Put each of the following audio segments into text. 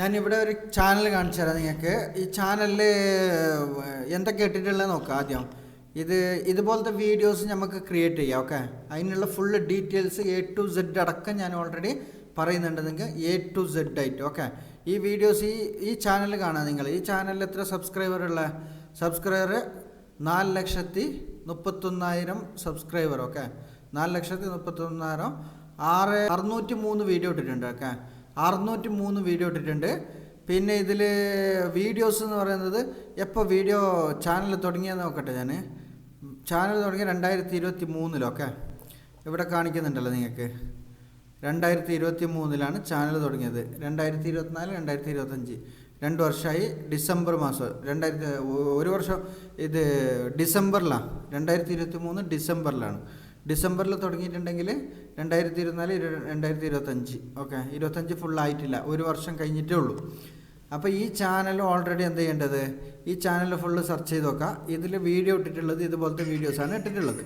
ഞാനിവിടെ ഒരു ചാനൽ കാണിച്ചു തരാം നിങ്ങൾക്ക്. ഈ ചാനലിൽ എന്തൊക്കെ ഇട്ടിട്ടുള്ളത് നോക്കാം ആദ്യം. ഇത് ഇതുപോലത്തെ വീഡിയോസ് നമുക്ക് ക്രിയേറ്റ് ചെയ്യാം ഓക്കെ അതിനുള്ള full details A to Z അടക്കം ഞാൻ ഓൾറെഡി പറയുന്നുണ്ട് നിങ്ങൾക്ക്. എ ടു സെഡ് ആയിട്ട് ഓക്കെ ഈ വീഡിയോസ് ഈ ഈ ചാനൽ കാണാം നിങ്ങൾ. ഈ ചാനലിൽ എത്ര സബ്സ്ക്രൈബർ ഉള്ള? സബ്സ്ക്രൈബർ നാല് ലക്ഷത്തി മുപ്പത്തൊന്നായിരം സബ്സ്ക്രൈബർ ഓക്കെ നാല് ലക്ഷത്തി മുപ്പത്തൊന്നായിരം ആറ് അറുന്നൂറ്റി മൂന്ന് വീഡിയോ ഇട്ടിട്ടുണ്ട് ഓക്കെ അറുന്നൂറ്റി മൂന്ന് വീഡിയോ ഇട്ടിട്ടുണ്ട്. പിന്നെ ഇതിൽ വീഡിയോസ് എന്ന് പറയുന്നത് എപ്പോൾ വീഡിയോ ചാനൽ തുടങ്ങിയെന്ന് നോക്കട്ടെ ഞാൻ ചാനൽ തുടങ്ങി രണ്ടായിരത്തി ഇരുപത്തി മൂന്നിലൊക്കെ ഇവിടെ കാണിക്കുന്നുണ്ടല്ലോ നിങ്ങൾക്ക്. രണ്ടായിരത്തി ഇരുപത്തി മൂന്നിലാണ് ചാനൽ തുടങ്ങിയത്. രണ്ടായിരത്തി ഇരുപത്തിനാല് രണ്ടായിരത്തി ഇരുപത്തഞ്ച് രണ്ട് വർഷമായി ഡിസംബർ മാസം. രണ്ടായിരത്തി ഒരു വർഷം ഇത് ഡിസംബറിലാണ് രണ്ടായിരത്തി ഇരുപത്തി മൂന്ന് ഡിസംബറിലാണ്. ഡിസംബറിൽ തുടങ്ങിയിട്ടുണ്ടെങ്കിൽ രണ്ടായിരത്തി ഇരുപത്തിനാല് ഇരു- രണ്ടായിരത്തി ഇരുപത്തഞ്ച് ഓക്കെ ഇരുപത്തഞ്ച് ഫുള്ളായിട്ടില്ല ഒരു വർഷം കഴിഞ്ഞിട്ടേ ഉള്ളൂ. അപ്പോൾ ഈ ചാനൽ ഓൾറെഡി എന്ത് ചെയ്യേണ്ടത്? ഈ ചാനൽ ഫുള്ള് സെർച്ച് ചെയ്ത് നോക്കുക ഇതിൽ വീഡിയോ ഇട്ടിട്ടുള്ളത് ഇതുപോലത്തെ വീഡിയോസാണ് ഇട്ടിട്ടുള്ളത്.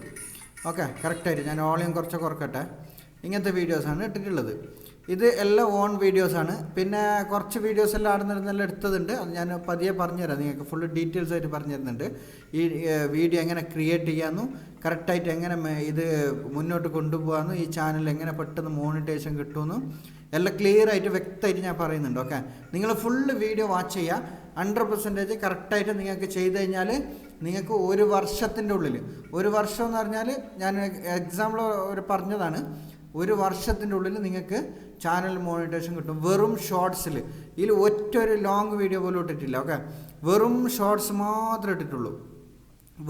ഓക്കെ കറക്റ്റായിട്ട് ഞാൻ ഓളിയം കുറച്ച് കുറക്കട്ടെ ഇങ്ങനത്തെ വീഡിയോസാണ് ഇട്ടിട്ടുള്ളത്. ഇത് എല്ലാം ഓൺ വീഡിയോസാണ് പിന്നെ കുറച്ച് വീഡിയോസ് എല്ലാം അവിടെ നിന്നെല്ലാം എടുത്തതുണ്ട്. അത് ഞാൻ പതിയെ പറഞ്ഞുതരാം. നിങ്ങൾക്ക് ഫുൾ ഡീറ്റെയിൽസ് ആയിട്ട് പറഞ്ഞു തരുന്നുണ്ട് ഈ വീഡിയോ എങ്ങനെ ക്രിയേറ്റ് ചെയ്യാമെന്നും കറക്റ്റായിട്ട് എങ്ങനെ ഇത് മുന്നോട്ട് കൊണ്ടുപോകാമെന്നും ഈ ചാനൽ എങ്ങനെ പെട്ടെന്ന് മോണിറ്റേഷൻ കിട്ടുമെന്നും എല്ലാം ക്ലിയർ ആയിട്ട് വ്യക്തമായിട്ട് ഞാൻ പറയുന്നുണ്ട്. ഓക്കെ നിങ്ങൾ ഫുള്ള് വീഡിയോ വാച്ച് ചെയ്യുക. ഹൺഡ്രഡ് പെർസെന്റേജ് കറക്റ്റായിട്ട് നിങ്ങൾക്ക് ചെയ്ത് കഴിഞ്ഞാൽ നിങ്ങൾക്ക് ഒരു വർഷത്തിന്റെ ഉള്ളിൽ ഒരു വർഷം എന്ന് പറഞ്ഞാൽ ഞാൻ എക്സാമ്പിൾ ഒരു പറഞ്ഞതാണ്. ഒരു വർഷത്തിന്റെ ഉള്ളിൽ നിങ്ങൾക്ക് ചാനൽ മോണിറ്റേഷൻ കിട്ടും. വെറും ഷോർട്സിൽ ഇതിൽ ഒറ്റ ഒരു ലോങ് വീഡിയോ പോലും ഇട്ടിട്ടില്ല ഓക്കെ വെറും ഷോർട്സ് മാത്രമേ ഇട്ടിട്ടുള്ളൂ.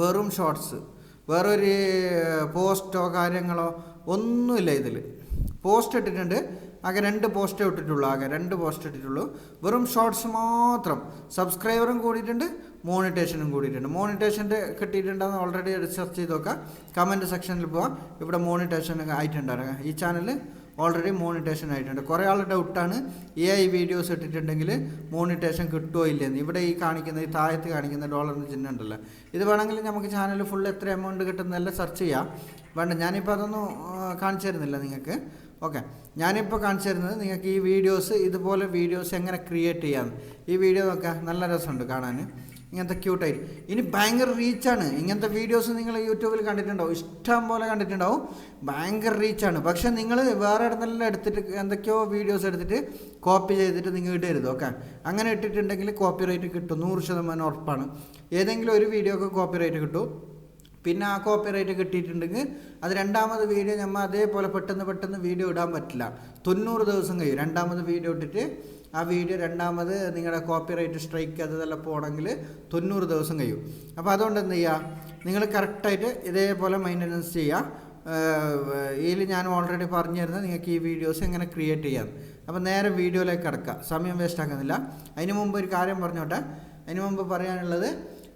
വെറും ഷോർട്സ് വേറൊരു പോസ്റ്റോ കാര്യങ്ങളോ ഒന്നുമില്ല ഇതിൽ പോസ്റ്റ് ഇട്ടിട്ടുണ്ട്. ആകെ രണ്ട് പോസ്റ്റേ ഇട്ടിട്ടുള്ളൂ ആകെ രണ്ട് പോസ്റ്റ് ഇട്ടിട്ടുള്ളൂ. വെറും ഷോർട്സ് മാത്രം. സബ്സ്ക്രൈബറും കൂടിയിട്ടുണ്ട് മോണിറ്റേഷനും കൂടിയിട്ടുണ്ട്. മോണിറ്റേഷന്റെ കിട്ടിയിട്ടുണ്ടെന്ന് ഓൾറെഡി റിസർച്ച് ചെയ്ത് നോക്കാം കമന്റ് സെക്ഷനിൽ പോവാം. ഇവിടെ മോണിറ്റേഷൻ ആയിട്ടുണ്ടായിരുന്നു. ഈ ചാനൽ ഓൾറെഡി മോണിറ്റേഷൻ ആയിട്ടുണ്ട്. കുറേ ആൾ ഡൗട്ടാണ് എ ഐ വീഡിയോസ് ഇട്ടിട്ടുണ്ടെങ്കിൽ മോണിറ്റേഷൻ കിട്ടുമോ ഇല്ലെന്ന്. ഇവിടെ ഈ കാണിക്കുന്ന ഈ താഴത്ത് കാണിക്കുന്ന ഡോളറിന് ചിഹ്നം ഉണ്ടല്ലോ. ഇത് വേണമെങ്കിൽ നമുക്ക് ചാനൽ ഫുൾ എത്ര എമൗണ്ട് കിട്ടുന്നതെല്ലാം സെർച്ച് ചെയ്യാം. വേണ്ട ഞാനിപ്പോൾ അതൊന്നും കാണിച്ചു തരുന്നില്ല നിങ്ങൾക്ക്. ഓക്കെ. ഞാനിപ്പോൾ കാണിച്ചു തരുന്നത് നിങ്ങൾക്ക് ഈ വീഡിയോസ് ഇതുപോലെ വീഡിയോസ് എങ്ങനെ ക്രിയേറ്റ് ചെയ്യാം. ഈ വീഡിയോ നോക്കാം നല്ല രസമുണ്ട് കാണാൻ. ഇങ്ങനത്തെ ക്യൂട്ടായിട്ട് ഇനി ഭയങ്കര റീച്ചാണ് ഇങ്ങനത്തെ വീഡിയോസ് നിങ്ങൾ യൂട്യൂബിൽ കണ്ടിട്ടുണ്ടാവും. ഇഷ്ടം പോലെ കണ്ടിട്ടുണ്ടാവും. ഭയങ്കര റീച്ചാണ് പക്ഷെ നിങ്ങൾ വേറെ ഇടന്നെല്ലാം എടുത്തിട്ട് എന്തൊക്കെയോ വീഡിയോസ് എടുത്തിട്ട് കോപ്പി ചെയ്തിട്ട് നിങ്ങൾ ഇടരുത്. ഓക്കെ. അങ്ങനെ ഇട്ടിട്ടുണ്ടെങ്കിൽ കോപ്പി റേറ്റ് കിട്ടും. നൂറ് ശതമാനം ഉറപ്പാണ്. ഏതെങ്കിലും ഒരു വീഡിയോ ഒക്കെ കോപ്പി റേറ്റ് കിട്ടും. പിന്നെ ആ കോപ്പിറൈറ്റ് കിട്ടിയിട്ടുണ്ടെങ്കിൽ അത് രണ്ടാമത് വീഡിയോ നമ്മൾ അതേപോലെ പെട്ടെന്ന് പെട്ടെന്ന് വീഡിയോ ഇടാൻ പറ്റില്ല. തൊണ്ണൂറ് ദിവസം കഴിയും. രണ്ടാമത് വീഡിയോ ഇട്ടിട്ട് ആ വീഡിയോ രണ്ടാമത് നിങ്ങളുടെ കോപ്പിറൈറ്റ് സ്ട്രൈക്ക് അതെല്ലാം പോകണമെങ്കിൽ തൊണ്ണൂറ് ദിവസം കഴിയും. അപ്പോൾ അതുകൊണ്ട് എന്ത് ചെയ്യുക നിങ്ങൾ കറക്റ്റായിട്ട് ഇതേപോലെ മെയിന്റനൻസ് ചെയ്യുക ഇതിൽ ഞാൻ ഓൾറെഡി പറഞ്ഞു തരുന്നത് നിങ്ങൾക്ക് ഈ വീഡിയോസ് എങ്ങനെ ക്രിയേറ്റ് ചെയ്യാം. അപ്പോൾ നേരെ വീഡിയോയിലേക്ക് കിടക്കുക സമയം വേസ്റ്റ് ആക്കുന്നില്ല. അതിന് മുമ്പ് ഒരു കാര്യം പറഞ്ഞോട്ടെ. അതിന് മുമ്പ് പറയാനുള്ളത്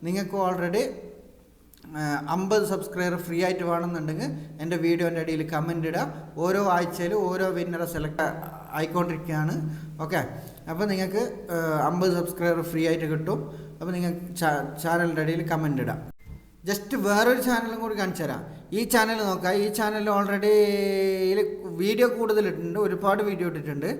നിങ്ങൾക്ക് ഓൾറെഡി അമ്പത് സബ്സ്ക്രൈബർ ഫ്രീ ആയിട്ട് വേണമെന്നുണ്ടെങ്കിൽ എന്റെ വീഡിയോന്റെ അടിയിൽ കമന്റ് ഇടുക. ഓരോ ആഴ്ചയിൽ ഓരോ വിന്നറെ സെലക്ട് ആയിക്കൊണ്ടിരിക്കുകയാണ്. ഓക്കെ അപ്പോൾ നിങ്ങൾക്ക് അമ്പത് സബ്സ്ക്രൈബർ ഫ്രീ ആയിട്ട് കിട്ടും. അപ്പോൾ നിങ്ങൾ ചാനലിന്റെ അടിയിൽ കമന്റ് ഇടാം ജസ്റ്റ് വേറൊരു ചാനലും കൂടി കാണിച്ചു തരാം. ഈ ചാനൽ നോക്കാം ഈ ചാനൽ ഓൾറെഡി വീഡിയോ ഇട്ടിട്ടുണ്ട് ഒരുപാട് വീഡിയോ ഇട്ടിട്ടുണ്ട്.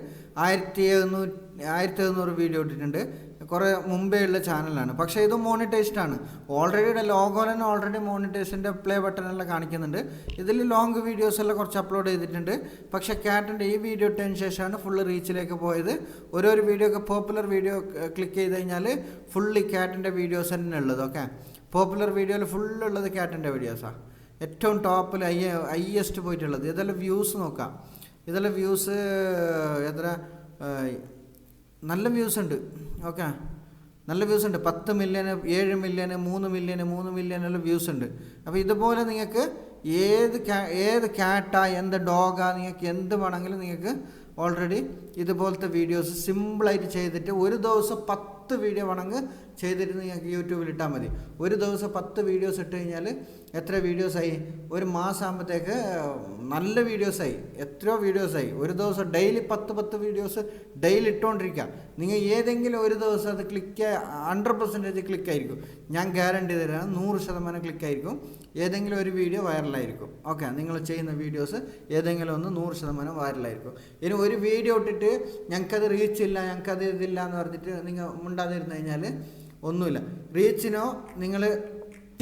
ആയിരത്തി എഴുന്നൂറ്റി ആയിരത്തി എഴുന്നൂറ് വീഡിയോ ഇട്ടിട്ടുണ്ട്. കുറേ മുമ്പേ ഉള്ള ചാനലാണ് പക്ഷേ ഇത് മോണിറ്റൈസ്ഡ് ആണ്. ഓൾറെഡി ലോഗോ തന്നെ ഓൾറെഡി മോണിറ്റൈസിന്റെ പ്ലേ ബട്ടൺ എല്ലാം കാണിക്കുന്നുണ്ട്. ഇതിൽ ലോങ് വീഡിയോസ് എല്ലാം കുറച്ച് അപ്ലോഡ് ചെയ്തിട്ടുണ്ട്. പക്ഷേ ക്യാറ്റിന്റെ ഈ വീഡിയോ ഇട്ടതിന് ശേഷമാണ് ഫുള്ള് റീച്ചിലേക്ക് പോയത്. ഓരോരു വീഡിയോ ഒക്കെ പോപ്പുലർ വീഡിയോ ക്ലിക്ക് ചെയ്ത് കഴിഞ്ഞാൽ ഫുള്ളി ക്യാറ്റിന്റെ വീഡിയോസ് തന്നെ ഉള്ളത് ഓക്കെ പോപ്പുലർ വീഡിയോയിൽ ഫുള്ളുള്ളത് ക്യാറ്റിന്റെ വീഡിയോസാണ് ഏറ്റവും ടോപ്പിൽ ഐ ഹയസ്റ്റ് പോയിട്ടുള്ളത്. ഇതെല്ലാം വ്യൂസ് നോക്കാം. ഇതെല്ലാം വ്യൂസ് എത്ര നല്ല വ്യൂസ് ഉണ്ട്. ഓക്കെ നല്ല വ്യൂസ് ഉണ്ട്. പത്ത് മില്യന് ഏഴ് മില്യന് മൂന്ന് മില്യന് മൂന്ന് മില്യനെല്ലാം വ്യൂസ് ഉണ്ട്. അപ്പോൾ ഇതുപോലെ നിങ്ങൾക്ക് ഏത് ഏത് ക്യാറ്റാ എന്ത് ഡോഗാ നിങ്ങൾക്ക് എന്ത് വേണമെങ്കിലും നിങ്ങൾക്ക് ഓൾറെഡി ഇതുപോലത്തെ വീഡിയോസ് സിമ്പിളായിട്ട് ചെയ്തിട്ട് ഒരു ദിവസം പത്ത് വീഡിയോ വേണമെങ്കിൽ ചെയ്തിട്ട് ഞങ്ങൾക്ക് യൂട്യൂബിൽ ഇട്ടാൽ മതി. ഒരു ദിവസം പത്ത് വീഡിയോസ് ഇട്ട് കഴിഞ്ഞാൽ എത്ര വീഡിയോസായി ഒരു മാസം ആകുമ്പോഴത്തേക്ക് നല്ല വീഡിയോസായി എത്രയോ വീഡിയോസായി ഒരു ദിവസം ഡെയിലി പത്ത് പത്ത് വീഡിയോസ് ഡെയിലി ഇട്ടുകൊണ്ടിരിക്കുക നിങ്ങൾ ഏതെങ്കിലും ഒരു ദിവസം അത് ക്ലിക്ക് ഹൺഡ്രഡ് പെർസെന്റേജ് ക്ലിക്കായിരിക്കും ഞാൻ ഗ്യാരണ്ടി തരാം നൂറ് ശതമാനം ക്ലിക്കായിരിക്കും ഏതെങ്കിലും ഒരു വീഡിയോ വൈറലായിരിക്കും ഓക്കെ നിങ്ങൾ ചെയ്യുന്ന വീഡിയോസ് ഏതെങ്കിലും ഒന്ന് നൂറ് ശതമാനം വൈറലായിരിക്കും ഇനി ഒരു വീഡിയോ ഇട്ടിട്ട് ഞങ്ങൾക്കത് റീച്ച് ഇല്ല ഞങ്ങൾക്കത് ഇതില്ല എന്ന് പറഞ്ഞിട്ട് നിങ്ങൾ മുണ്ടാതിരുന്നു കഴിഞ്ഞാൽ ഒന്നുമില്ല. റീച്ചിനോ നിങ്ങൾ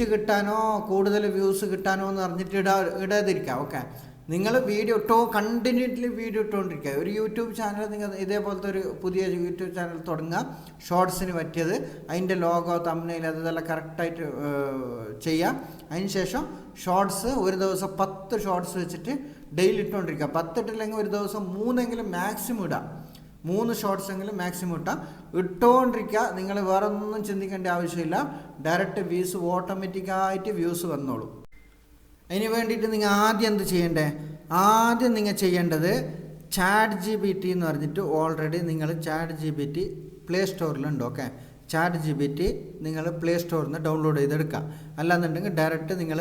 കിട്ടാനോ കൂടുതൽ വ്യൂസ് കിട്ടാനോ എന്ന് പറഞ്ഞിട്ട് ഇടാ ഇടാതിരിക്കാം. ഓക്കെ നിങ്ങൾ വീഡിയോ ഇട്ടോ കണ്ടിന്യൂസ്ലി വീഡിയോ ഇട്ടുകൊണ്ടിരിക്കുക ഒരു യൂട്യൂബ് ചാനൽ നിങ്ങൾ ഇതേപോലത്തെ ഒരു പുതിയ യൂട്യൂബ് ചാനൽ തുടങ്ങുക. ഷോർട്സിന് പറ്റിയത് അതിന്റെ ലോഗോ തമ്മിൽ അതെല്ലാം കറക്റ്റായിട്ട് ചെയ്യാം അതിന് ശേഷം ഷോർട്സ് ഒരു ദിവസം പത്ത് ഷോർട്സ് വെച്ചിട്ട് ഡെയിലി ഇട്ടുകൊണ്ടിരിക്കുക പത്തിട്ടില്ലെങ്കിൽ ഒരു ദിവസം മൂന്നെങ്കിലും മാക്സിമം ഇടാം. മൂന്ന് ഷോർട്സ് എങ്കിലും മാക്സിമം ഇട്ടാൽ ഇട്ടുകൊണ്ടിരിക്കുക നിങ്ങൾ വേറെ ഒന്നും ചിന്തിക്കേണ്ട ആവശ്യമില്ല. ഡയറക്റ്റ് വ്യൂസ് ഓട്ടോമാറ്റിക്കായിട്ട് വ്യൂസ് വന്നോളൂ. അതിന് വേണ്ടിയിട്ട് നിങ്ങൾ ആദ്യം എന്ത് ചെയ്യണ്ടേ? ആദ്യം നിങ്ങൾ ചെയ്യേണ്ടത് ചാറ്റ് ജി ബി ടി എന്ന് പറഞ്ഞിട്ട് ഓൾറെഡി നിങ്ങൾ chat G B T play സ്റ്റോറിലുണ്ട് okay? Chat G B T നിങ്ങൾ പ്ലേ സ്റ്റോറിൽ നിന്ന് ഡൗൺലോഡ് ചെയ്തെടുക്കുക. അല്ലാന്നുണ്ടെങ്കിൽ ഡയറക്റ്റ് നിങ്ങൾ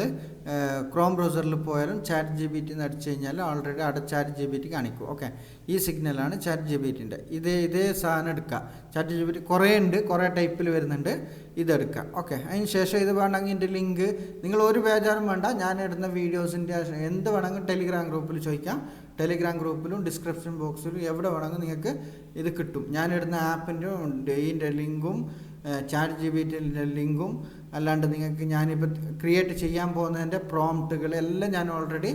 ക്രോം ബ്രൗസറിൽ പോയാലും ചാറ്റ് ജി ബി ടി എന്ന് അടിച്ചു കഴിഞ്ഞാൽ ഓൾറെഡി അവിടെ ചാറ്റ് ജി ബി ടി കാണിക്കും. ഓക്കെ ഈ സിഗ്നലാണ് ചാറ്റ് ജി ബി ടിന്റെ ഇതേ ഇതേ സാധനം എടുക്കുക ചാറ്റ് ജി ബി ടി കുറേ ഉണ്ട് കുറേ ടൈപ്പിൽ വരുന്നുണ്ട്. ഇതെടുക്കുക ഓക്കെ അതിന് ശേഷം ഇത് വേണമെങ്കിൽ ഇതിന്റെ ലിങ്ക് നിങ്ങൾ ഒരു ബേജാറും വേണ്ട. ഞാൻ ഇടുന്ന വീഡിയോസിന്റെ എന്ത് വേണമെങ്കിൽ ടെലിഗ്രാം ഗ്രൂപ്പിൽ ചോദിക്കാം. ടെലിഗ്രാം ഗ്രൂപ്പിലും ഡിസ്ക്രിപ്ഷൻ ബോക്സിലും എവിടെ വേണമെങ്കിൽ നിങ്ങൾക്ക് ഇത് കിട്ടും. ഞാനിടുന്ന ആപ്പിന്റെ ഇതിന്റെ ലിങ്കും ചാറ്റ് ജി ബി ടിന്റെ ലിങ്കും അല്ലാണ്ട് നിങ്ങൾക്ക് ഞാനിപ്പോൾ ക്രിയേറ്റ് ചെയ്യാൻ പോകുന്നതിന്റെ പ്രോംപ്റ്റുകൾ എല്ലാം ഞാൻ ഓൾറെഡി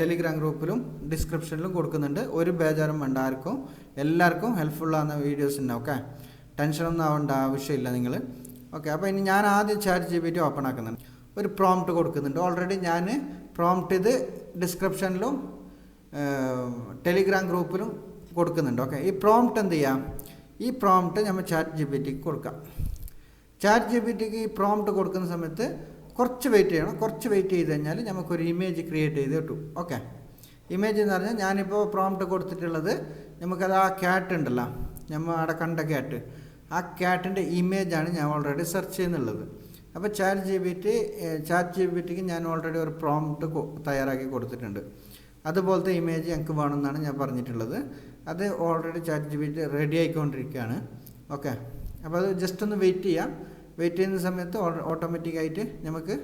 ടെലിഗ്രാം ഗ്രൂപ്പിലും ഡിസ്ക്രിപ്ഷനിലും കൊടുക്കുന്നുണ്ട്. ഒരു ബേജാറും വേണ്ട ആർക്കും. എല്ലാവർക്കും ഹെൽപ്ഫുള്ളാകുന്ന വീഡിയോസ് ഉണ്ട് ഓക്കെ ടെൻഷനൊന്നും ആവേണ്ട ആവശ്യമില്ല നിങ്ങൾ ഓക്കെ അപ്പോൾ ഇനി ഞാൻ ആദ്യം chat G B T open ആക്കുന്നുണ്ട്. ഒരു പ്രോംപ്റ്റ് കൊടുക്കുന്നുണ്ട്. ഓൾറെഡി ഞാൻ പ്രോംപ്റ്റ് ഇത് ഡിസ്ക്രിപ്ഷനിലും ടെലിഗ്രാം ഗ്രൂപ്പിലും കൊടുക്കുന്നുണ്ട് ഓക്കെ ഈ പ്രോംപ്റ്റ് എന്ത് ചെയ്യാം? ഈ പ്രോംപ്റ്റ് നമ്മൾ ചാറ്റ് ജി ബി ടിക്ക് കൊടുക്കാം. ചാറ്റ് ജി ബി ടിക്ക് ഈ പ്രോംപ്റ്റ് കൊടുക്കുന്ന സമയത്ത് കുറച്ച് വെയിറ്റ് ചെയ്യണം. കുറച്ച് വെയിറ്റ് ചെയ്ത് കഴിഞ്ഞാൽ നമുക്കൊരു ഇമേജ് ക്രിയേറ്റ് ചെയ്ത് കിട്ടും. ഓക്കെ ഇമേജ് എന്ന് പറഞ്ഞാൽ ഞാനിപ്പോൾ പ്രോംപ്റ്റ് കൊടുത്തിട്ടുള്ളത് നമുക്കത് ആ ക്യാറ്റ് ഉണ്ടല്ലോ. നമ്മൾ അവിടെ കണ്ട ക്യാറ്റ് ആ ക്യാറ്റിന്റെ ഇമേജാണ് ഞാൻ ഓൾറെഡി സെർച്ച് ചെയ്യുന്നുള്ളത്. അപ്പോൾ chat G B T chat G B tick ഞാൻ ഓൾറെഡി ഒരു പ്രോംപ്റ്റ് തയ്യാറാക്കി കൊടുത്തിട്ടുണ്ട്. അതുപോലത്തെ ഇമേജ് ഞങ്ങൾക്ക് വേണമെന്നാണ് ഞാൻ പറഞ്ഞിട്ടുള്ളത്. അത് already chat G B T ready ആയിക്കൊണ്ടിരിക്കുകയാണ്. ഓക്കെ അപ്പോൾ അത് ജസ്റ്റ് ഒന്ന് വെയിറ്റ് ചെയ്യാം. വെയിറ്റ് ചെയ്യുന്ന സമയത്ത് ഓട്ടോമാറ്റിക്കായിട്ട് നമുക്ക്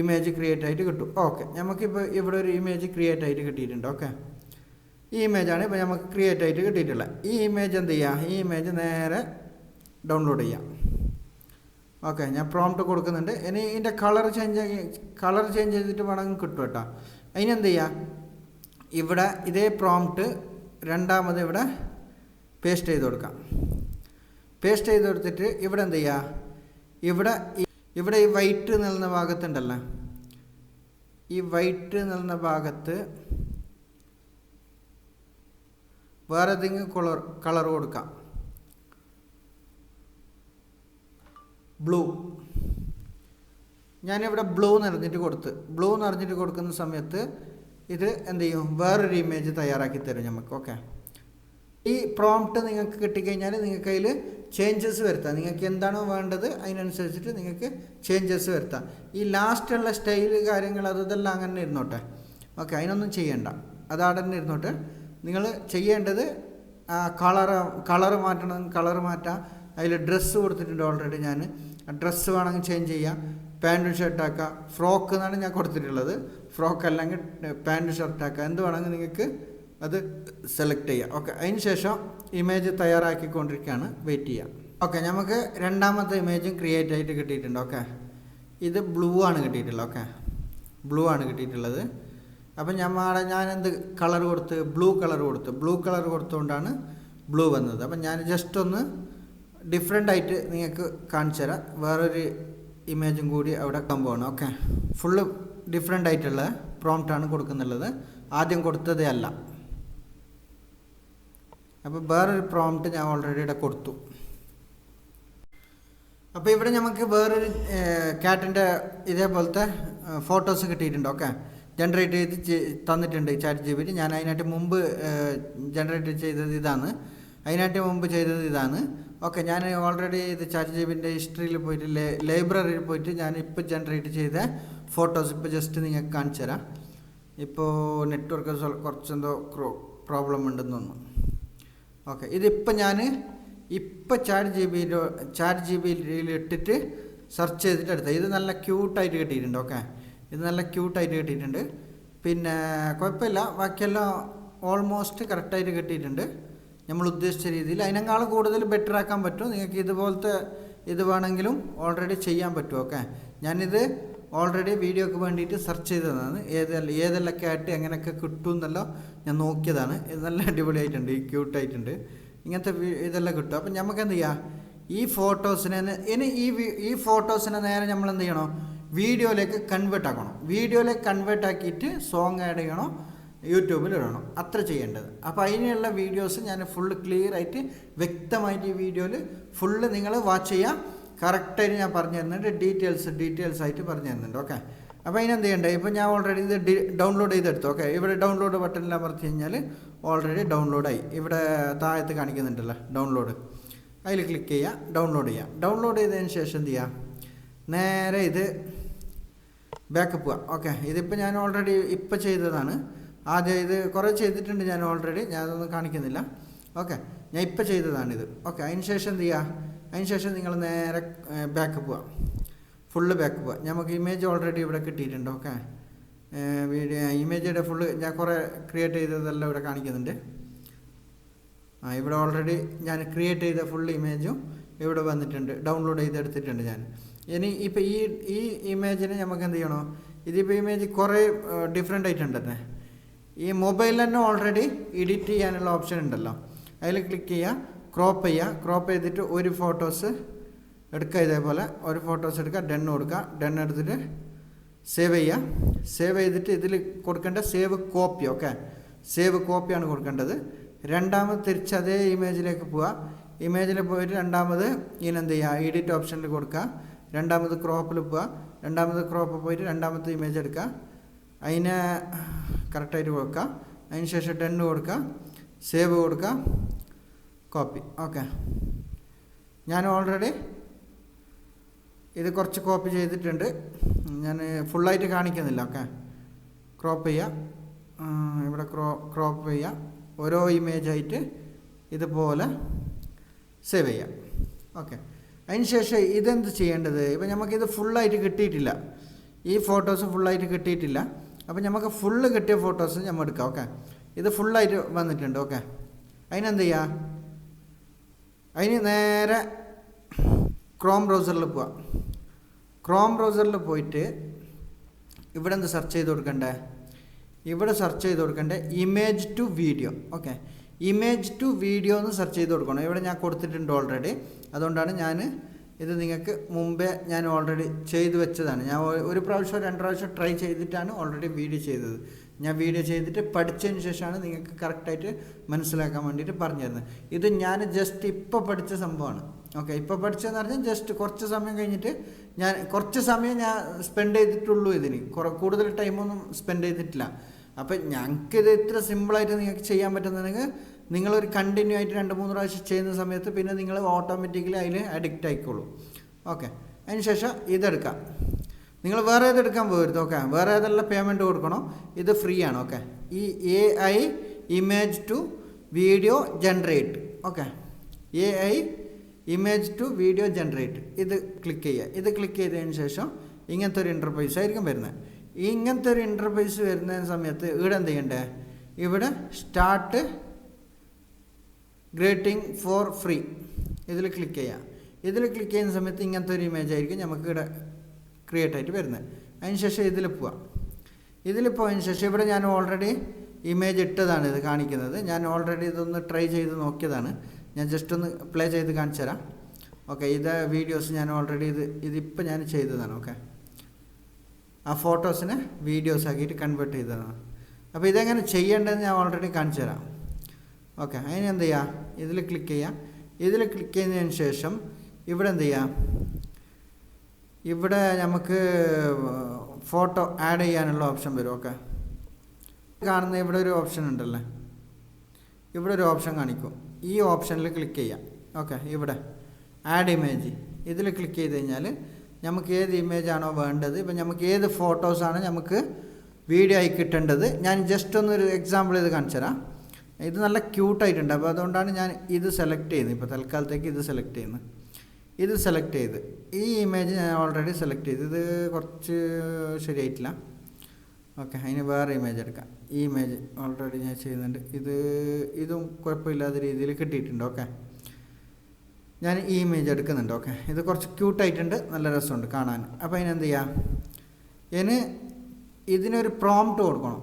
ഇമേജ് ക്രിയേറ്റ് ആയിട്ട് കിട്ടും. ഓക്കെ നമുക്കിപ്പോൾ ഇവിടെ ഒരു ഇമേജ് ക്രിയേറ്റ് ആയിട്ട് കിട്ടിയിട്ടുണ്ട്. ഓക്കെ ഈ ഇമേജാണ് ഇപ്പോൾ നമുക്ക് ക്രിയേറ്റ് ആയിട്ട് കിട്ടിയിട്ടുള്ളത്. ഈ ഇമേജ് എന്ത് ചെയ്യാം? ഈ ഇമേജ് നേരെ ഡൗൺലോഡ് ചെയ്യാം. ഓക്കെ ഞാൻ പ്രോംപ്റ്റ് കൊടുക്കുന്നുണ്ട്. ഇനി ഇതിന്റെ കളർ ചേഞ്ച് കളർ ചേഞ്ച് ചെയ്തിട്ട് വേണമെങ്കിൽ കിട്ടും കേട്ടോ. അതിനെന്ത് ചെയ്യുക ഇവിടെ ഇതേ പ്രോംപ്റ്റ് രണ്ടാമത് ഇവിടെ പേസ്റ്റ് ചെയ്ത് കൊടുക്കാം. പേസ്റ്റ് ചെയ്ത് കൊടുത്തിട്ട് ഇവിടെ എന്ത് ചെയ്യുക ഇവിടെ ഇവിടെ ഈ വൈറ്റ് നിൽക്കുന്ന ഭാഗത്തുണ്ടല്ലോ. ഈ വൈറ്റ് നിൽക്കുന്ന ഭാഗത്ത് വേറെ ഏതെങ്കിലും കളർ കളർ കൊടുക്കാം. ബ്ലൂ ഞാനിവിടെ ബ്ലൂ നിറഞ്ഞിട്ട് കൊടുത്ത്. ബ്ലൂ നിറഞ്ഞിട്ട് കൊടുക്കുന്ന സമയത്ത് ഇത് എന്ത് ചെയ്യും? വേറൊരു ഇമേജ് തയ്യാറാക്കി തരും നമുക്ക് ഓക്കെ ഈ പ്രോംപ്റ്റ് നിങ്ങൾക്ക് കിട്ടിക്കഴിഞ്ഞാൽ നിങ്ങൾക്ക് അതിൽ ചേഞ്ചസ് വരുത്താം. നിങ്ങൾക്ക് എന്താണോ വേണ്ടത് അതിനനുസരിച്ചിട്ട് നിങ്ങൾക്ക് ചേഞ്ചസ് വരുത്താം. ഈ ലാസ്റ്റുള്ള സ്റ്റൈൽ കാര്യങ്ങൾ അതെല്ലാം അങ്ങനെ ഇരുന്നോട്ടെ. ഓക്കെ അതിനൊന്നും ചെയ്യണ്ട. അതവിടെ തന്നെ ഇരുന്നോട്ടെ. നിങ്ങൾ ചെയ്യേണ്ടത് കളർ കളർ മാറ്റണം കളർ മാറ്റാം. അതിൽ ഡ്രസ്സ് കൊടുത്തിട്ടുണ്ട് ഓൾറെഡി ഞാൻ ഡ്രസ്സ് വേണമെങ്കിൽ ചേഞ്ച് ചെയ്യാം. പാന്റും ഷർട്ടാക്കാം ഫ്രോക്ക് എന്നാണ് ഞാൻ കൊടുത്തിട്ടുള്ളത്. ഫ്രോക്ക് അല്ലെങ്കിൽ പാന്റ് ഷർട്ടാക്കുക എന്ത് വേണമെങ്കിൽ നിങ്ങൾക്ക് അത് സെലക്ട് ചെയ്യാം. ഓക്കെ അതിന് ശേഷം ഇമേജ് തയ്യാറാക്കിക്കൊണ്ടിരിക്കുകയാണ് വെയിറ്റ് ചെയ്യുക ഓക്കെ നമുക്ക് രണ്ടാമത്തെ ഇമേജും ക്രിയേറ്റ് ആയിട്ട് കിട്ടിയിട്ടുണ്ട്. ഓക്കെ ഇത് ബ്ലൂ ആണ് കിട്ടിയിട്ടുള്ളത്. ഓക്കെ ബ്ലൂ ആണ് കിട്ടിയിട്ടുള്ളത്. അപ്പം ഞമ്മടെ ഞാൻ എന്ത് കളർ കൊടുത്ത് ബ്ലൂ കളർ കൊടുത്ത് ബ്ലൂ കളർ കൊടുത്തുകൊണ്ടാണ് ബ്ലൂ വന്നത്. അപ്പം ഞാൻ ജസ്റ്റ് ഒന്ന് ഡിഫറെന്റ് ആയിട്ട് നിങ്ങൾക്ക് കാണിച്ചു തരാം വേറൊരു ഇമേജും കൂടി അവിടെ കമ്പോണം ഓക്കെ ഫുള്ള് ഡിഫറെന്റ് ആയിട്ടുള്ള പ്രോംപ്റ്റാണ് കൊടുക്കുന്നുള്ളത്. ആദ്യം കൊടുത്തതേ അല്ല. അപ്പോൾ വേറൊരു പ്രോംപ്റ്റ് ഞാൻ ഓൾറെഡി ഇവിടെ കൊടുത്തു. അപ്പോൾ ഇവിടെ നമുക്ക് വേറൊരു ക്യാറ്റിന്റെ ഇതേപോലത്തെ ഫോട്ടോസ് കിട്ടിയിട്ടുണ്ട്. ഓക്കെ. ജനറേറ്റ് ചെയ്ത് തന്നിട്ടുണ്ട് ചാറ്റ് ജി ബി ഞാൻ അതിനായിട്ട് മുമ്പ് ജനറേറ്റ് ചെയ്തത് ഇതാണ്. അതിനായിട്ട് മുമ്പ് ചെയ്തത് ഇതാണ്. ഓക്കെ ഞാൻ ഓൾറെഡി ഇത് ചാറ്റ് ജി ബിന്റെ ഹിസ്റ്ററിയിൽ പോയിട്ട് ലൈബ്രറിയിൽ പോയിട്ട് ഞാൻ ഇപ്പോൾ ജനറേറ്റ് ചെയ്ത ഫോട്ടോസ് ഇപ്പോൾ ജസ്റ്റ് നിങ്ങൾക്ക് കാണിച്ചു തരാം. ഇപ്പോൾ നെറ്റ്വർക്ക് കുറച്ചെന്തോ പ്രോബ്ലം ഉണ്ടെന്ന് തോന്നുന്നു. ഓക്കെ ഇതിപ്പോൾ ഞാൻ ഇപ്പോൾ ചാറ്റ് ജി ബിയിൽ ചാറ്റ് ജി ബിയിൽ ഇട്ടിട്ട് സെർച്ച് ചെയ്തിട്ട് എടുത്തത്. ഇത് നല്ല ക്യൂട്ടായിട്ട് കിട്ടിയിട്ടുണ്ട് ഓക്കെ ഇത് നല്ല ക്യൂട്ടായിട്ട് കിട്ടിയിട്ടുണ്ട്. പിന്നെ കുഴപ്പമില്ല ബാക്കിയെല്ലാം ഓൾമോസ്റ്റ് കറക്റ്റായിട്ട് കിട്ടിയിട്ടുണ്ട്. നമ്മൾ ഉദ്ദേശിച്ച രീതിയിൽ. അതിനേക്കാൾ കൂടുതൽ ബെറ്റർ ആക്കാൻ പറ്റും. നിങ്ങൾക്ക് ഇതുപോലത്തെ ഇത് വേണമെങ്കിലും ഓൾറെഡി ചെയ്യാൻ പറ്റും ഓക്കെ ഞാനിത് ഓൾറെഡി വീഡിയോക്ക് വേണ്ടിയിട്ട് സെർച്ച് ചെയ്തതാണ്. ഏതെല്ലാം ഏതെല്ലൊക്കെ ആയിട്ട് എങ്ങനെയൊക്കെ കിട്ടും എന്നെല്ലാം ഞാൻ നോക്കിയതാണ്. ഇത് നല്ല അടിപൊളിയായിട്ടുണ്ട് ഈ ക്യൂട്ടായിട്ടുണ്ട് ഇങ്ങനത്തെ ഇതെല്ലാം കിട്ടും. അപ്പം നമുക്ക് എന്ത് ചെയ്യാം? ഈ ഫോട്ടോസിനെ ഇനി ഈ ഈ ഫോട്ടോസിനെ നേരെ നമ്മൾ എന്ത് ചെയ്യണം? വീഡിയോയിലേക്ക് കൺവേർട്ട് ആക്കണം. വീഡിയോയിലേക്ക് കൺവേർട്ട് ആക്കിയിട്ട് സോങ് ആഡ് ചെയ്യണം? യൂട്യൂബിൽ ഇടണം. അത്ര ചെയ്യേണ്ടത്. അപ്പോൾ അതിനുള്ള വീഡിയോസ് ഞാൻ ഫുള്ള് ക്ലിയർ ആയിട്ട് വ്യക്തമായിട്ട് ഈ വീഡിയോയിൽ ഫുള്ള് നിങ്ങൾ വാച്ച് ചെയ്യുക കറക്റ്റായിട്ട് ഞാൻ പറഞ്ഞു തരുന്നുണ്ട് ഡീറ്റെയിൽസ് ഡീറ്റെയിൽസ് ആയിട്ട് പറഞ്ഞു തരുന്നുണ്ട് ഓക്കെ അപ്പോൾ അതിനെന്ത് ചെയ്യണ്ടേ? ഇപ്പോൾ ഞാൻ ഓൾറെഡി ഇത് ഡൗൺലോഡ് ചെയ്തെടുത്തു. ഓക്കെ ഇവിടെ ഡൗൺലോഡ് ബട്ടണിൽ അമർത്തി കഴിഞ്ഞാൽ ഓൾറെഡി ഡൗൺലോഡായി ഇവിടെ താഴത്ത് കാണിക്കുന്നുണ്ടല്ലോ ഡൗൺലോഡ് അതിൽ ക്ലിക്ക് ചെയ്യുക ഡൗൺലോഡ് ചെയ്യാം ഡൗൺലോഡ് ചെയ്തതിന് ശേഷം എന്ത് ചെയ്യുക? നേരെ ഇത് ബാക്കപ്പ് പോവാം ഓക്കെ ഇതിപ്പോൾ ഞാൻ ഓൾറെഡി ഇപ്പോൾ ചെയ്തതാണ്. ആദ്യം ഇത് കുറേ ചെയ്തിട്ടുണ്ട് ഞാൻ ഓൾറെഡി ഞാനതൊന്നും കാണിക്കുന്നില്ല. ഓക്കെ ഞാൻ ഇപ്പോൾ ചെയ്തതാണിത്. ഓക്കെ അതിന് ശേഷം എന്ത് ചെയ്യുക? അതിന് ശേഷം നിങ്ങൾ നേരെ ബാക്ക് പോവാം. ഫുള്ള് ബാക്ക് പോവാം. നമുക്ക് ഇമേജ് ഓൾറെഡി ഇവിടെ കിട്ടിയിട്ടുണ്ട് ഓക്കെ വീഡിയോ ഇമേജിയുടെ ഫുള്ള് ഞാൻ കുറേ ക്രിയേറ്റ് ചെയ്തതെല്ലാം ഇവിടെ കാണിക്കുന്നുണ്ട്. ആ ഇവിടെ ഓൾറെഡി ഞാൻ ക്രിയേറ്റ് ചെയ്ത ഫുൾ ഇമേജും ഇവിടെ വന്നിട്ടുണ്ട്. ഡൗൺലോഡ് ചെയ്തെടുത്തിട്ടുണ്ട് ഞാൻ. ഇനി ഇപ്പോൾ ഈ ഈ ഇമേജിന് നമുക്ക് എന്ത് ചെയ്യണോ? ഇതിപ്പോൾ ഇമേജ് കുറേ ഡിഫറെന്റ് ആയിട്ടുണ്ട് തന്നെ ഈ മൊബൈലിൽ തന്നെ ഓൾറെഡി എഡിറ്റ് ചെയ്യാനുള്ള ഓപ്ഷൻ ഉണ്ടല്ലോ. അതിൽ ക്ലിക്ക് ചെയ്യുക ക്രോപ്പ് ചെയ്യുക ക്രോപ്പ് ചെയ്തിട്ട് ഒരു ഫോട്ടോസ് എടുക്കുക ഇതേപോലെ. ഒരു ഫോട്ടോസ് എടുക്കുക ഡെൺ കൊടുക്കുക. ഡെൺ എടുത്തിട്ട് സേവ് ചെയ്യുക. സേവ് ചെയ്തിട്ട് ഇതിൽ കൊടുക്കേണ്ട സേവ് കോപ്പി ഓക്കെ സേവ് കോപ്പിയാണ് കൊടുക്കേണ്ടത്. രണ്ടാമത് തിരിച്ച് അതേ ഇമേജിലേക്ക് പോവുക. ഇമേജിൽ പോയിട്ട് രണ്ടാമത് ഇതിനെന്ത് ചെയ്യുക? എഡിറ്റ് ഓപ്ഷനിൽ കൊടുക്കുക. രണ്ടാമത് ക്രോപ്പിൽ പോവുക. രണ്ടാമത് ക്രോപ്പ് പോയിട്ട് രണ്ടാമത്തെ ഇമേജ് എടുക്കുക. അതിനെ കറക്റ്റായിട്ട് കൊടുക്കുക. അതിന് ശേഷം ഡെണ്ണ് കൊടുക്കുക. സേവ് കൊടുക്കുക. കോപ്പി ഓക്കെ ഞാൻ ഓൾറെഡി ഇത് കുറച്ച് കോപ്പി ചെയ്തിട്ടുണ്ട്. ഞാൻ ഫുള്ളായിട്ട് കാണിക്കുന്നില്ല. ഓക്കെ ക്രോപ്പ് ചെയ്യുക ഇവിടെ ക്രോ ക്രോപ്പ് ചെയ്യുക ഓരോ ഇമേജായിട്ട് ഇതുപോലെ സേവ് ചെയ്യാം. ഓക്കെ അതിന് ശേഷം ഇതെന്ത് ചെയ്യേണ്ടത്? ഇപ്പം നമുക്കിത് ഫുള്ളായിട്ട് കിട്ടിയിട്ടില്ല. ഈ ഫോട്ടോസ് ഫുള്ളായിട്ട് കിട്ടിയിട്ടില്ല. അപ്പം നമുക്ക് ഫുള്ള് കിട്ടിയ ഫോട്ടോസ് നമ്മൾ എടുക്കാം. ഓക്കെ ഇത് ഫുള്ളായിട്ട് വന്നിട്ടുണ്ട്. ഓക്കെ അതിനെന്ത് ചെയ്യുക അതിന് നേരെ ക്രോം ബ്രൗസറിൽ പോവാം. ക്രോം ബ്രൗസറിൽ പോയിട്ട് ഇവിടെ എന്ത് സെർച്ച് ചെയ്ത് കൊടുക്കണ്ടേ? ഇവിടെ സെർച്ച് ചെയ്ത് കൊടുക്കണ്ടേ image to video okay image to video എന്ന് സെർച്ച് ചെയ്ത് കൊടുക്കണം. ഇവിടെ ഞാൻ കൊടുത്തിട്ടുണ്ട് ഓൾറെഡി അതുകൊണ്ടാണ് ഞാൻ ഇത് നിങ്ങൾക്ക് മുമ്പേ ഞാൻ ഓൾറെഡി ചെയ്തു വെച്ചതാണ്. ഞാൻ ഒരു പ്രാവശ്യം രണ്ട് പ്രാവശ്യം ട്രൈ ചെയ്തിട്ടാണ് ഓൾറെഡി വീഡിയോ ചെയ്തത്. ഞാൻ വീഡിയോ ചെയ്തിട്ട് പഠിച്ചതിന് ശേഷമാണ് നിങ്ങൾക്ക് കറക്റ്റായിട്ട് മനസ്സിലാക്കാൻ വേണ്ടിയിട്ട് പറഞ്ഞു തരുന്നത് ഇത് ഞാൻ ജസ്റ്റ് ഇപ്പോൾ പഠിച്ച സംഭവമാണ്. ഓക്കെ ഇപ്പോൾ പഠിച്ചതെന്ന് പറഞ്ഞാൽ ജസ്റ്റ് കുറച്ച് സമയം കഴിഞ്ഞിട്ട് ഞാൻ കുറച്ച് സമയം ഞാൻ സ്പെൻഡ് ചെയ്തിട്ടുള്ളൂ ഇതിന്. കുറെ കൂടുതൽ ടൈമൊന്നും സ്പെൻഡ് ചെയ്തിട്ടില്ല. അപ്പം ഞങ്ങൾക്കിത് ഇത്ര സിമ്പിളായിട്ട് നിങ്ങൾക്ക് ചെയ്യാൻ പറ്റുന്നുണ്ടെങ്കിൽ നിങ്ങളൊരു കണ്ടിന്യൂ ആയിട്ട് രണ്ട് മൂന്ന് പ്രാവശ്യം ചെയ്യുന്ന സമയത്ത് പിന്നെ നിങ്ങൾ ഓട്ടോമാറ്റിക്കലി അതിൽ അഡിക്റ്റ് ആയിക്കോളൂ. ഓക്കെ അതിന് ശേഷം ഇതെടുക്കാം. നിങ്ങൾ വേറെ ഏതെടുക്കാൻ പോകരുത് ഓക്കെ വേറെ ഏതെല്ലാം പേയ്മെന്റ് കൊടുക്കണോ ഇത് ഫ്രീ ആണ് ഓക്കെ ഈ A I image to video generate okay A I image to video generate ഇത് ക്ലിക്ക് ചെയ്യുക. ഇത് ക്ലിക്ക് ചെയ്തതിന് ശേഷം ഇങ്ങനത്തെ ഒരു ഇന്റർപ്രൈസ് ആയിരിക്കും വരുന്നത്. ഇങ്ങനത്തെ ഒരു ഇന്റർപ്രൈസ് വരുന്ന സമയത്ത് ഇവിടെ എന്ത് ചെയ്യണ്ടേ? ഇവിടെ സ്റ്റാർട്ട് ഗ്രേറ്റിംഗ് ഫോർ ഫ്രീ ഇതിൽ ക്ലിക്ക് ചെയ്യാം ഇതിൽ ക്ലിക്ക് ചെയ്യുന്ന സമയത്ത് ഇങ്ങനത്തെ ഒരു ഇമേജ് ആയിരിക്കും നമുക്ക് ഇവിടെ ക്രിയേറ്റ് ആയിട്ട് വരുന്നത്. അതിന് ശേഷം ഇതിൽ പോവാം. ഇതിൽ പോയതിന് ശേഷം ഇവിടെ ഞാൻ ഓൾറെഡി ഇമേജ് ഇട്ടതാണ് ഇത് കാണിക്കുന്നത്. ഞാൻ ഓൾറെഡി ഇതൊന്ന് ട്രൈ ചെയ്ത് നോക്കിയതാണ്. ഞാൻ ജസ്റ്റ് ഒന്ന് പ്ലേ ചെയ്ത് കാണിച്ചു തരാം. ഓക്കെ ഇത് വീഡിയോസ് ഞാൻ ഓൾറെഡി ഇത് ഇതിപ്പോൾ ഞാൻ ചെയ്തതാണ്. ഓക്കെ ആ ഫോട്ടോസിനെ വീഡിയോസ് ആക്കിയിട്ട് കൺവേർട്ട് ചെയ്തതാണ്. അപ്പോൾ ഇതെങ്ങനെ ചെയ്യേണ്ടതെന്ന് ഞാൻ ഓൾറെഡി കാണിച്ചു തരാം. ഓക്കെ അതിന് എന്ത് ചെയ്യുക ഇതിൽ ക്ലിക്ക് ചെയ്യാം. ഇതിൽ ക്ലിക്ക് ചെയ്യുന്നതിന് ശേഷം ഇവിടെ എന്ത് ചെയ്യാം? ഇവിടെ നമുക്ക് ഫോട്ടോ ആഡ് ചെയ്യാനുള്ള ഓപ്ഷൻ വരും ഓക്കെ? കാണുന്ന ഇവിടെ ഒരു ഓപ്ഷൻ ഉണ്ടല്ലേ? ഇവിടെ ഒരു ഓപ്ഷൻ കാണിക്കും. ഈ ഓപ്ഷനിൽ ക്ലിക്ക് ചെയ്യാം. ഓക്കെ ഇവിടെ. Add image. ഇതിൽ ക്ലിക്ക് ചെയ്ത് കഴിഞ്ഞാൽ നമുക്ക് ഏത് ഇമേജ് ആണോ വേണ്ടത്. ഇപ്പം നമുക്ക് ഏത് ഫോട്ടോസാണ് നമുക്ക് വീഡിയോ ആയി കിട്ടേണ്ടത്? ഞാൻ ജസ്റ്റ് ഒന്നൊരു എക്സാമ്പിൾ ചെയ്ത് കാണിച്ചു തരാം. ഇത് നല്ല ക്യൂട്ടായിട്ടുണ്ട് അപ്പോൾ അതുകൊണ്ടാണ് ഞാൻ ഇത് സെലക്ട് ചെയ്യുന്നത്. ഇപ്പോൾ തൽക്കാലത്തേക്ക് ഇത് സെലക്ട് ചെയ്യുന്നത്. ഇത് സെലക്ട് ചെയ്ത്. ഈ ഇമേജ് ഞാൻ ഓൾറെഡി സെലക്ട് ചെയ്ത്. ഇത് കുറച്ച് ശരിയായിട്ടില്ല. ഓക്കെ അതിന് വേറെ ഇമേജ് എടുക്കാം. ഈ ഇമേജ് ഓൾറെഡി ഞാൻ ചെയ്യുന്നുണ്ട്. ഇത് ഇതും കുഴപ്പമില്ലാത്ത രീതിയിൽ കിട്ടിയിട്ടുണ്ട്. ഓക്കെ ഞാൻ ഈ ഇമേജ് എടുക്കുന്നുണ്ട്. ഓക്കെ ഇത് കുറച്ച് ക്യൂട്ടായിട്ടുണ്ട് നല്ല രസമുണ്ട് കാണാൻ. അപ്പോൾ അതിനെന്ത് ചെയ്യാം? ഇതിന് ഇതിനൊരു പ്രോംപ്റ്റ് കൊടുക്കണം.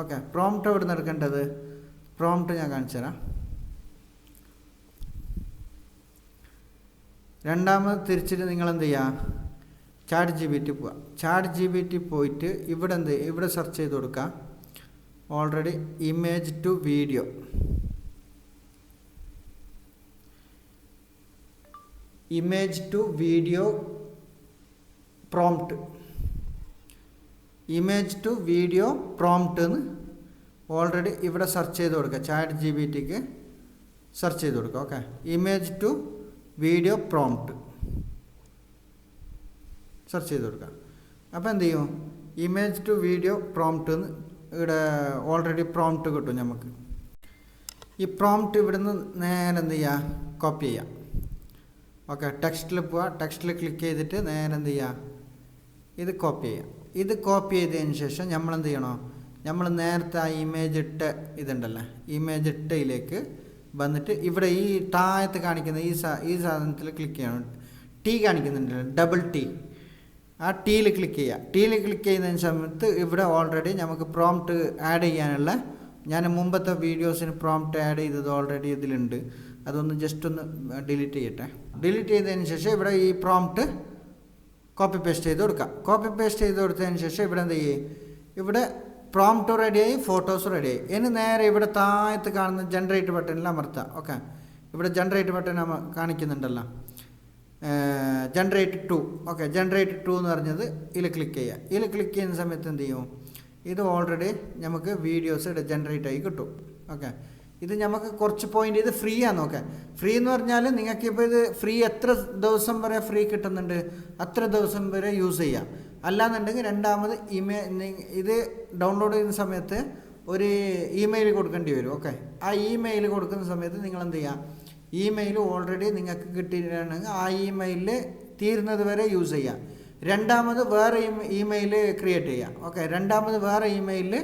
ഓക്കെ പ്രോംപ്റ്റ് എവിടെ നിന്ന് എടുക്കേണ്ടത്? പ്രോംപ്റ്റ് ഞാൻ കാണിച്ചു തരാം രണ്ടാമത് തിരിച്ചിട്ട് നിങ്ങൾ എന്ത് ചെയ്യുക ചാറ്റ് ജി ബി ടി പോവുക ചാറ്റ് ജി ബി ടി പോയിട്ട് ഇവിടെ എന്ത് ഇവിടെ സെർച്ച് ചെയ്ത് കൊടുക്കുക already image to video image to video prompt image to video prompt എന്ന് ഓൾറെഡി ഇവിടെ സെർച്ച് ചെയ്ത് കൊടുക്കുക ചാറ്റ് ജി ബി ടിക്ക് സെർച്ച് ചെയ്ത് കൊടുക്കുക okay image to video prompt search ചെയ്ത് കൊടുക്കുക അപ്പോൾ എന്ത് ചെയ്യും? ഇമേജ് ടു വീഡിയോ പ്രോംപ്റ്റ് എന്ന് ഇവിടെ ഓൾറെഡി പ്രോംപ്റ്റ് കിട്ടും നമുക്ക്. ഈ പ്രോംപ്റ്റ് ഇവിടുന്ന് നേരെ എന്ത് ചെയ്യുക കോപ്പി ചെയ്യാം. ഓക്കെ ടെക്സ്റ്റിൽ പോവുക ടെക്സ്റ്റിൽ ക്ലിക്ക് ചെയ്തിട്ട് നേരെ എന്ത് ചെയ്യുക ഇത് കോപ്പി ചെയ്യാം. ഇത് കോപ്പി ചെയ്തതിന് ശേഷം നമ്മൾ എന്ത് ചെയ്യണോ? നമ്മൾ നേരത്തെ ആ ഇമേജ് ഇട്ട ഇതുണ്ടല്ലോ? ഇമേജ് ഇട്ടയിലേക്ക് വന്നിട്ട് ഇവിടെ ഈ താഴത്ത് കാണിക്കുന്ന ഈ സാ ഈ സാധനത്തിൽ ക്ലിക്ക് ചെയ്യണം. ടി കാണിക്കുന്നുണ്ടല്ലോ ഡബിൾ ടി ആ ടീയിൽ ക്ലിക്ക് ചെയ്യുക ടിയിൽ ക്ലിക്ക് ചെയ്യുന്നതിന് സമയത്ത് ഇവിടെ ഓൾറെഡി നമുക്ക് പ്രോംപ്റ്റ് ആഡ് ചെയ്യാനുള്ള ഞാൻ മുമ്പത്തെ വീഡിയോസിന് പ്രോംപ്റ്റ് ആഡ് ചെയ്തത് ഓൾറെഡി ഇതിലുണ്ട്. അതൊന്ന് ജസ്റ്റ് ഒന്ന് ഡിലീറ്റ് ചെയ്യട്ടെ. ഡിലീറ്റ് ചെയ്തതിന് ശേഷം ഇവിടെ ഈ പ്രോംപ്റ്റ് കോപ്പി പേസ്റ്റ് ചെയ്ത് കൊടുക്കാം. കോപ്പി പേസ്റ്റ് ചെയ്ത് കൊടുത്തതിന് ശേഷം ഇവിടെ എന്ത് ചെയ്യും? ഇവിടെ പ്രോംപ്റ്റ് റെഡിയായി ഫോട്ടോസ് റെഡിയായി ഇനി നേരെ ഇവിടെ താഴത്ത് കാണുന്ന ജനറേറ്റ് ബട്ടണിൽ അമർത്താം. ഓക്കെ ഇവിടെ generate button കാണിക്കുന്നുണ്ടല്ലോ. Generate to okay generate to എന്ന് പറഞ്ഞത് ഇതിൽ ക്ലിക്ക് ചെയ്യുക ഇതിൽ ക്ലിക്ക് ചെയ്യുന്ന സമയത്ത് എന്ത് ചെയ്യും? ഇത് ഓൾറെഡി നമുക്ക് വീഡിയോസ് ഇവിടെ ജനറേറ്റ് ആയി കിട്ടും. ഓക്കെ ഇത് നമുക്ക് കുറച്ച് പോയിന്റ് ഇത് ഫ്രീ ആണ്. ഓക്കെ ഫ്രീ എന്ന് പറഞ്ഞാൽ നിങ്ങൾക്ക് ഇപ്പോൾ ഇത് ഫ്രീ എത്ര ദിവസം വരെ ഫ്രീ കിട്ടുന്നുണ്ട്? അത്ര ദിവസം വരെ യൂസ് ചെയ്യാം. അല്ലാന്നുണ്ടെങ്കിൽ രണ്ടാമത് ഇമെയിൽ ഇത് ഡൗൺലോഡ് ചെയ്യുന്ന സമയത്ത് ഒരു ഇമെയിൽ കൊടുക്കേണ്ടി വരും ഓക്കെ ആ ഇമെയിൽ കൊടുക്കുന്ന സമയത്ത് നിങ്ങൾ എന്ത് ചെയ്യുക ഇമെയിൽ ഓൾറെഡി നിങ്ങൾക്ക് കിട്ടിയിട്ടുണ്ടെങ്കിൽ ആ ഇമെയിലിൽ തീരുന്നത് വരെ യൂസ് ചെയ്യാം. രണ്ടാമത് വേറെ ഇമെയിൽ ക്രിയേറ്റ് ചെയ്യാം ഓക്കെ രണ്ടാമത് വേറെ ഇമെയിലിൽ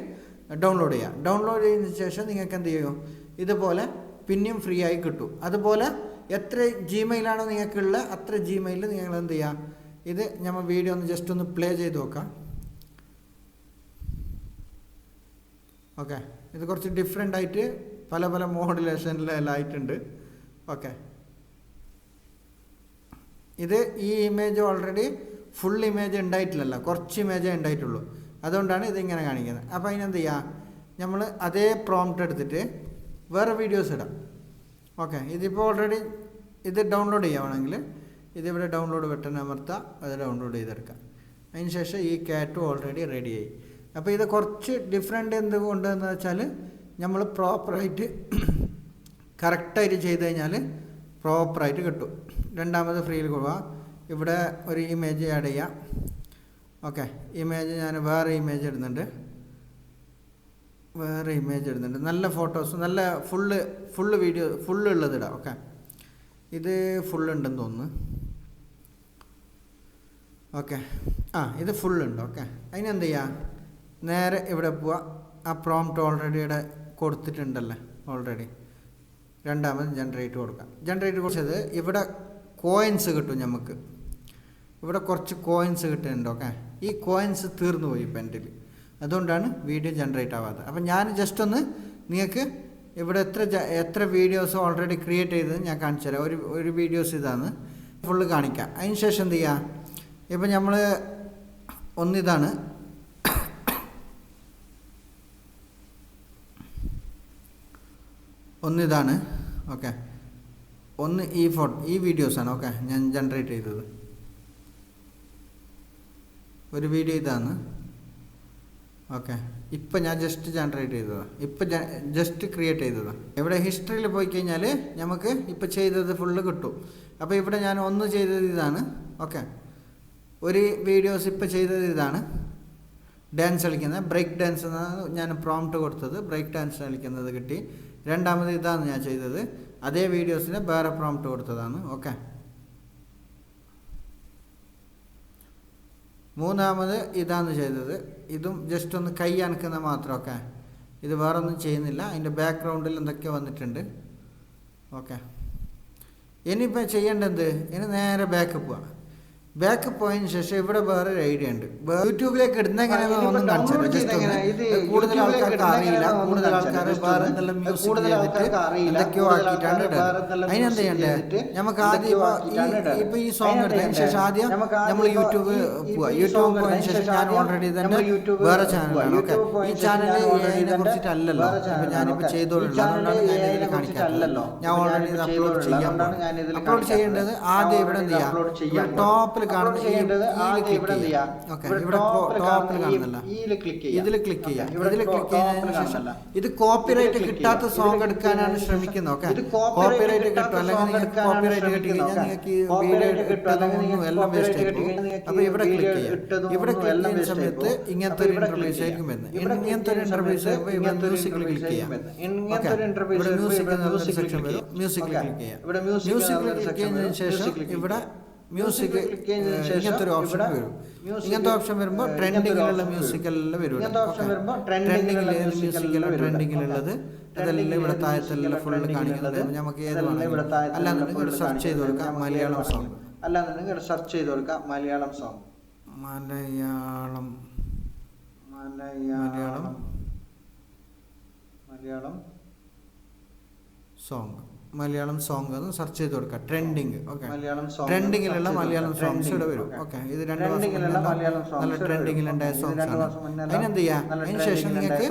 ഡൗൺലോഡ് ചെയ്യാം. ഡൗൺലോഡ് ചെയ്തതിന് ശേഷം നിങ്ങൾക്ക് എന്ത് ചെയ്യും? ഇതുപോലെ പിന്നെയും ഫ്രീ ആയി കിട്ടും. അതുപോലെ എത്ര ജിമെയിലാണോ നിങ്ങൾക്കുള്ള അത്ര ജിമെയിലിൽ നിങ്ങൾ എന്ത് ചെയ്യാം? ഇത് നമ്മൾ വീഡിയോ ഒന്ന് ജസ്റ്റ് ഒന്ന് പ്ലേ ചെയ്ത് നോക്കാം. ഓക്കെ ഇത് കുറച്ച് ഡിഫറെന്റ് ആയിട്ട് പല പല മോഡുലേഷനിലെല്ലാം ആയിട്ടുണ്ട്. ഓക്കെ ഇത് ഈ ഇമേജ് ഓൾറെഡി ഫുൾ ഇമേജ് ഉണ്ടായിട്ടില്ലല്ലോ. കുറച്ച് ഇമേജേ ഉണ്ടായിട്ടുള്ളൂ. അതുകൊണ്ടാണ് ഇതിങ്ങനെ കാണിക്കുന്നത്. അപ്പോൾ അതിനെന്ത് ചെയ്യുക നമ്മൾ അതേ പ്രോംപ്റ്റ് എടുത്തിട്ട് വേറെ വീഡിയോസ് ഇടാം. ഓക്കെ ഇതിപ്പോൾ ഓൾറെഡി ഇത് ഡൗൺലോഡ് ചെയ്യുകയാണെങ്കിൽ ഇതിവിടെ ഡൗൺലോഡ് ബട്ടൺ അമർത്താം അത് ഡൗൺലോഡ് ചെയ്തെടുക്കാം. അതിന് ശേഷം ഈ ക്യാറ്റും ഓൾറെഡി റെഡിയായി അപ്പോൾ ഇത് കുറച്ച് ഡിഫറെന്റ് എന്തുകൊണ്ടെന്ന് വെച്ചാൽ നമ്മൾ പ്രോപ്പറായിട്ട് കറക്റ്റായിട്ട് ചെയ്ത് കഴിഞ്ഞാൽ പ്രോപ്പറായിട്ട് കിട്ടും. രണ്ടാമത് ഫ്രീയിൽ കൊടുക്കുക ഇവിടെ ഒരു ഇമേജ് ആഡ് ചെയ്യാം. ഓക്കെ ഇമേജ് ഞാൻ വേറെ ഇമേജ് ഇടുന്നുണ്ട്. വേറെ ഇമേജ് ഇടുന്നുണ്ട്. നല്ല ഫോട്ടോസ് നല്ല ഫുള്ള് ഫുള്ള് വീഡിയോ ഫുള്ള് ഉള്ളത് ഇടാം. ഓക്കെ ഇത് ഫുള്ള് ഉണ്ടെന്ന് തോന്നുന്നു. ഓക്കെ ആ ഇത് ഫുള്ളുണ്ട് ഓക്കെ അതിനെന്ത് ചെയ്യുക നേരെ ഇവിടെ പോവുക ആ പ്രോംപ്റ്റ് ഓൾറെഡി ഇവിടെ കൊടുത്തിട്ടുണ്ടല്ലോ? ഓൾറെഡി രണ്ടാമത് ജനറേറ്റ് കൊടുക്കാം. ജനറേറ്റ് കൊടുത്തത് ഇവിടെ കോയിൻസ് കിട്ടും നമുക്ക് ഇവിടെ കുറച്ച് കോയിൻസ് കിട്ടുന്നുണ്ട്. ഓക്കെ ഈ കോയിൻസ് തീർന്നു പോയി ഇപ്പം എന്റെ അതുകൊണ്ടാണ് വീഡിയോ ജനറേറ്റ് ആവാത്തത്. അപ്പം ഞാൻ ജസ്റ്റ് ഒന്ന് നിങ്ങൾക്ക് ഇവിടെ എത്ര എത്ര വീഡിയോസ് ഓൾറെഡി ക്രിയേറ്റ് ചെയ്തത് ഞാൻ കാണിച്ചു തരാം. ഒരു ഒരു വീഡിയോസ് ഇതാണ്. ഫുള്ള് കാണിക്കാം. അതിന് ശേഷം എന്ത് ചെയ്യുക ഇപ്പം നമ്മൾ ഒന്നിതാണ്. ഒന്നിതാണ്. ഓക്കെ. ഒന്ന് ഈ ഫോട്ടോ ഈ വീഡിയോസാണ്. ഓക്കെ. ഞാൻ ജനറേറ്റ് ചെയ്തത്. ഒരു വീഡിയോ ഇതാണ്. ഓക്കെ. ഇപ്പം ഞാൻ ജസ്റ്റ് ജനറേറ്റ് ചെയ്തതാണ് ഇപ്പം ജസ്റ്റ് ക്രിയേറ്റ് ചെയ്തതാണ് ഇവിടെ ഹിസ്റ്ററിയിൽ പോയി കഴിഞ്ഞാൽ നമുക്ക് ഇപ്പം ചെയ്തത് ഫുള്ള് കിട്ടും. അപ്പോൾ ഇവിടെ ഞാൻ ഒന്ന് ചെയ്തത് ഇതാണ്. ഓക്കെ. ഒരു വീഡിയോസ് ഇപ്പോൾ ചെയ്തത് ഇതാണ്. ഡാൻസ് കളിക്കുന്നത്. ബ്രേക്ക് ഡാൻസ് എന്നാണ് ഞാൻ പ്രോംപ്റ്റ് കൊടുത്തത്. ബ്രേക്ക് ഡാൻസ് കളിക്കുന്നത് കിട്ടി. രണ്ടാമത് ഇതാണ് ഞാൻ ചെയ്തത്. അതേ വീഡിയോസിന് വേറെ പ്രോംപ്റ്റ് കൊടുത്തതാണ്. ഓക്കെ മൂന്നാമത് ഇതാണ് ചെയ്തത്. ഇതും ജസ്റ്റ് ഒന്ന് കൈ അനക്കുന്ന മാത്രമൊക്കെ. ഇത് വേറെ ഒന്നും ചെയ്യുന്നില്ല അതിന്റെ ബാക്ക്ഗ്രൗണ്ടിൽ എന്തൊക്കെ വന്നിട്ടുണ്ട്. ഓക്കെ ഇനിയിപ്പോൾ ചെയ്യേണ്ടത് ഇനി നേരെ ബാക്ക് പോവാം. ബാക്ക് പോയതിന് ശേഷം ഇവിടെ വേറെ ഒരു ഐഡിയ ഉണ്ട് യൂട്യൂബിലേക്ക് ഇടുന്ന എങ്ങനെയാണെന്ന് ഒന്നും കാണിച്ചു ജസ്റ്റ് കൂടുതൽ ആൾക്കാർക്ക് അറിയില്ല. കൂടുതൽ ആൾക്കാർ വേറെ എന്നുള്ള മ്യൂസിക് എന്തൊക്കെയോ ആക്കിയിട്ടാണ് ഇടുന്നത് അതിനെന്ത് ചെയ്യണ്ടേ? നമുക്ക് ആദ്യം ഇപ്പൊ ഈ സോങ് എടുത്തതിന് ശേഷം ആദ്യം നമ്മൾ യൂട്യൂബ് പോവാ. യൂട്യൂബ് പോയതിന് ശേഷം ഞാൻ ഓൾറെഡി തന്നെ വേറെ ചാനലാണ് ഓക്കെ. ഈ ചാനൽ ഇതിനെ കുറിച്ചിട്ടല്ലല്ലോ. ഇപ്പം ഞാനിപ്പോൾ ചെയ്തോളുള്ളൂ അതുകൊണ്ടാണ് ഞാൻ ഇതിൽ കാണിക്കാത്തത്. ഞാൻ ഓൾറെഡി അപ്ലോഡ് ചെയ്യാൻ അപ്ലോഡ് ചെയ്യേണ്ടത് ആദ്യം ഇവിടെ എന്ത് ചെയ്യാം ടോപ്പിൽ കാണുന്ന ഈ ക്ലിക്ക് ചെയ്യാം ഓക്കെ ഇവിടെ ഇതിൽ ക്ലിക്ക് ചെയ്യാം ഇതിൽ ക്ലിക്ക് ചെയ്തതിന് ശേഷം ഇത് കോപ്പിറൈറ്റ് കിട്ടാത്ത സോങ് എടുക്കാനാണ് ശ്രമിക്കുന്നത്. ഓക്കെ. കോപ്പിറൈറ്റ് കിട്ടും. അല്ലെങ്കിൽ കോപ്പിറൈറ്റ് കിട്ടി കഴിഞ്ഞാൽ നിങ്ങൾക്ക് ഈ വീഡിയോ ഇട്ടതൊന്നും എല്ലാം വേസ്റ്റ് അപ്പോൾ ഇവിടെ ക്ലിക്ക് ചെയ്യാം ഇവിടെ ക്ലിക്ക് ചെയ്യുന്ന സമയത്ത് ഇങ്ങനത്തെ ഒരു ഇന്റർവ്യൂസ് ആയിരിക്കും വരുന്നത്. ഇങ്ങനത്തെ ഒരു ഇന്റർവ്യൂസ് ഇവിടെ മ്യൂസിക്കിൽ ക്ലിക്ക് ചെയ്യാം. മ്യൂസിക് മ്യൂസിക്കിൽ ക്ലിക്ക് ചെയ്യാം. മ്യൂസിക്കിൽ ക്ലിക്ക് ചെയ്യുന്നതിന് ശേഷം ഇവിടെ മ്യൂസിക് ഇങ്ങനത്തെ ഒരു ഓപ്ഷൻ വരും. ഇങ്ങനത്തെ ഓപ്ഷൻ വരുമ്പോൾ ട്രെൻഡിങ്ങിലുള്ള മ്യൂസിക്കെല്ലാം വരും. ട്രെൻഡിങ്ങിൽ മ്യൂസിക്കല്ല ട്രെൻഡിങ്ങിലുള്ളത് അതെല്ലാം ഇവിടെ താഴത്തെല്ലാം ഫുള്ള് കാണിക്കുന്നത് നമുക്ക് ഏത് അല്ലാന്നുണ്ടെങ്കിൽ ഇവിടെ സെർച്ച് ചെയ്ത് കൊടുക്കാം. മലയാളം സോങ് അല്ലാന്നുണ്ടെങ്കിൽ സെർച്ച് ചെയ്ത് കൊടുക്കാം. Malayalam song Malayalam. Malayalam. Malayalam. Song Malayalam song ഒന്ന് സെർച്ച് ചെയ്ത് കൊടുക്കുക ട്രെൻഡിങ് ഓക്കെ മലയാളം ട്രെൻഡിങ്ങിലുള്ള മലയാളം സോങ്സ് ഇവിടെ വരും. ഓക്കെ ഇത് രണ്ട് മാസം നല്ല ട്രെൻഡിങ്ങിലുണ്ടായ സോങ്സ് ആണ്. അതിനെന്ത് ചെയ്യാം? അതിനുശേഷം നിങ്ങൾക്ക്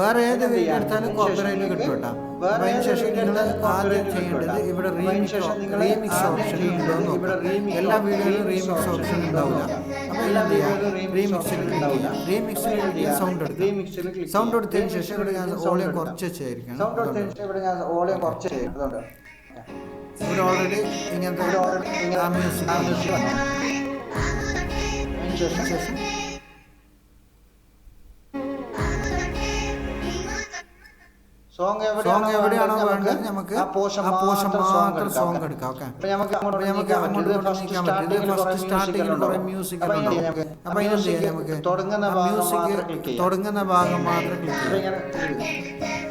വേറെ ഏത് വീഡിയോ കോപ്പറേറ്റ് കിട്ടും കേട്ടോ. ചെയ്യേണ്ടത് ഇവിടെ റീമിക്സ് ഓപ്ഷൻ ഉണ്ടോ ഇവിടെ എല്ലാ വീഡിയോയിലും റീമിക്സ് ഓപ്ഷൻ ഉണ്ടാവില്ല അപ്പോൾ എല്ലാം റീമിക്സിൽ റീമിക്സിൽ സൗണ്ട് എടുക്കും സൗണ്ട് എടുത്തതിന് ശേഷം ഇവിടെ ഞാൻ ഓളിയം കുറച്ച് ചെയ്യായിരിക്കണം സൗണ്ട് എടുത്തതിന് ശേഷം ഇവിടെ ഞാൻ ഓളിയം കുറച്ച് ചെയ്യുന്നുണ്ട് ഇവിടെ ഓൾറെഡി ഇങ്ങനത്തെ ശേഷം സോങ് എവിടെയാണോ വേണ്ടത് നമുക്ക് ആ പോഷൻ മാത്രം സോങ് എടുക്കാം. ഓക്കെ. നമുക്ക് അങ്ങോട്ട് ഫസ്റ്റ് സ്റ്റാർട്ടിങ്ങിൽ കുറെ മ്യൂസിക് ഉണ്ടാവും അപ്പൊ ഇത് നമുക്ക്. തുടങ്ങുന്ന മ്യൂസിക് തുടങ്ങുന്ന ഭാഗം മാത്രം ക്ലിക്ക് ചെയ്യാം.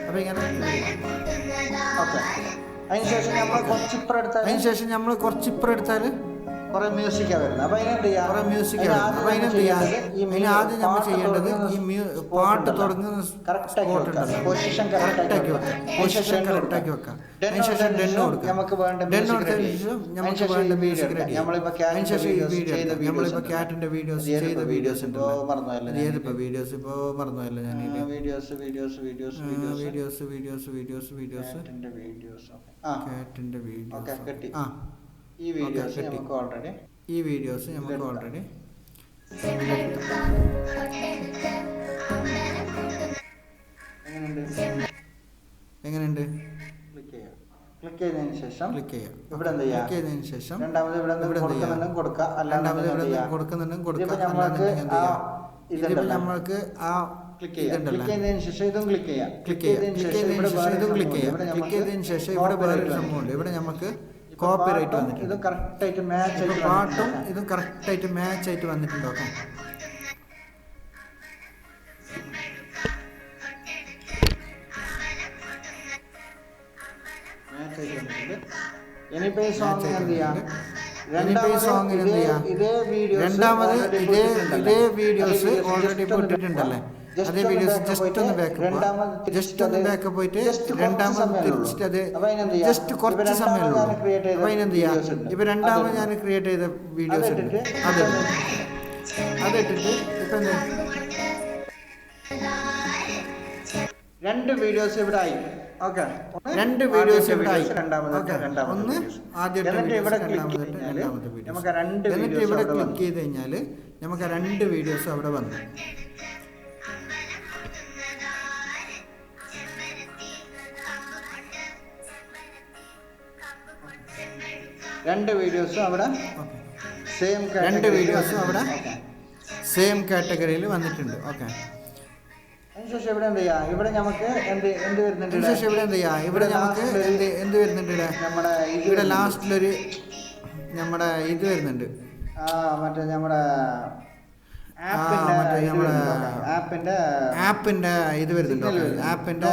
അപ്പൊ ഇങ്ങനെ അതിനുശേഷം നമ്മൾ കുറച്ചിപ്പുറം എടുത്താൽ അതിനുശേഷം നമ്മൾ കുറച്ചിപ്പുറം എടുത്താൽ കുറെ മ്യൂസിക്കാ വരുന്നത്. അപ്പൊ അതിനെന്ത് ചെയ്യാം? കുറെ മ്യൂസിക് അപ്പൊ അതിനെന്ത് ചെയ്യാം? അതിന് ആദ്യം നമ്മൾ ചെയ്യേണ്ടത് ഈ പാട്ട് തുടങ്ങുന്ന സ്പോട്ട്. ഉണ്ടല്ലോ. Position correct കറക്റ്റ് ആക്കി ആക്കി വെക്കാം. പൊസിഷൻ കറക്റ്റാക്കി വെക്കാം. Then അതിന് ശേഷം കൊടുത്തതിന് കൊടുക്കാം. നമുക്ക് വേണ്ട music കൊടുത്തതിന് ശേഷം നമുക്ക് വേണ്ട മ്യൂസിക് റെഡി എടുക്കാം. നമ്മളിപ്പോ cat അതിന് ശേഷം ഈ videos വീഡിയോ ഉണ്ട്. ക്യാറ്റിന്റെ വീഡിയോസ് ചെയ്ത വീഡിയോസ് ഇപ്പോ. ഏതിപ്പോ വീഡിയോസ് ഇപ്പോൾ മറന്നുപോയല്ലോ ഞാൻ videos videos videos videos videos videos videos videos videos okay videos ആ. ഈ വീഡിയോസ് നമുക്ക് ഓൾറെഡി ഈ വീഡിയോസ് നമുക്ക്. ഓൾറെഡി എങ്ങനെയുണ്ട്? ക്ലിക്ക് ചെയ്തതിന് ശേഷം ക്ലിക്ക് ചെയ്യാം. ഇവിടെ എന്ത് ചെയ്യാം? ക്ലിക്ക് ചെയ്തതിന് ശേഷം രണ്ടാമത് ഇവിടെ ഇവിടെ എന്ത് ചെയ്യാം? കൊടുക്കുന്നുണ്ടെങ്കിൽ കൊടുക്കാം രണ്ടാമത് ഇവിടെ അല്ലാതെ കൊടുക്കുന്നുണ്ടെങ്കിൽ കൊടുക്കാം നമ്മൾക്ക് നമ്മൾക്ക് ആ ക്ലിക്ക് ചെയ്യാം. ക്ലിക്ക് ചെയ്തതിന് ശേഷം ഇതും ക്ലിക്ക് ചെയ്യാം. ക്ലിക്ക് ചെയ്തതിന് ശേഷം ഇതും ക്ലിക്ക് ചെയ്യാം. ക്ലിക്ക് ചെയ്തതിന് ശേഷം ഇവിടെ സംഭവമുണ്ട്. ഇവിടെ നമുക്ക് കോപ്പിറൈറ്റ് വന്നിട്ടുണ്ട്. ഇത് കറക്റ്റായിട്ട് മാച്ച് ആയിട്ട് പാട്ടും ഇതും കറക്റ്റായിട്ട് മാച്ച് ആയിട്ട് വന്നിട്ടുണ്ട് ഓക്കെ രണ്ടാമത് ഇതേ ഇതേ വീഡിയോസ് ഓൾറെഡി പോയിട്ടുണ്ടല്ലേ അതേ വീഡിയോസ് ജസ്റ്റ് ഒന്ന് ബാക്ക് ജസ്റ്റ് ഒന്ന് ബാക്ക് പോയിട്ട് രണ്ടാമത് തിരിച്ചിട്ട് അത് ജസ്റ്റ് കുറച്ച് സമയമുള്ളൂ. അപ്പൊ അതിനെന്ത് ചെയ്യാം? ഇപ്പൊ രണ്ടാമത് ഞാൻ ക്രിയേറ്റ് ചെയ്ത വീഡിയോസ് ഉണ്ട്. അതിട്ടിട്ട് ഇപ്പൊ രണ്ട് വീഡിയോസ് ഇവിടെ ആയി. രണ്ട് വീഡിയോസ് രണ്ടാമത്തെ ഒന്ന് ആദ്യത്തെ രണ്ടാമത്തെ രണ്ട് വീഡിയോസ് ഇവിടെ ക്ലിക്ക് ചെയ്ത് കഴിഞ്ഞാൽ നമുക്ക് രണ്ട് വീഡിയോസ് അവിടെ വന്നു. രണ്ട് വീഡിയോസും അവിടെ സെയിം രണ്ട് വീഡിയോസും അവിടെ സെയിം കാറ്റഗറിയിൽ വന്നിട്ടുണ്ട്. ഓക്കെ അതിനുശേഷം ഇവിടെ എന്ത് ചെയ്യാം ഇവിടെ നമുക്ക് എന്ത് എന്ത് വരുന്നുണ്ട്? അതിനുശേഷം ഇവിടെ എന്ത് ചെയ്യാം ഇവിടെ നമുക്ക് എന്ത് എന്ത് വരുന്നുണ്ട് ഇവിടെ? നമ്മുടെ ഇവിടെ. ലാസ്റ്റിലൊരു നമ്മുടെ ഇത് വരുന്നുണ്ട്. ആ മറ്റേ നമ്മുടെ മറ്റേ നമ്മുടെ ആപ്പിന്റെ ആപ്പിന്റെ ഇത് വരുന്നുണ്ട്. ആപ്പിന്റെ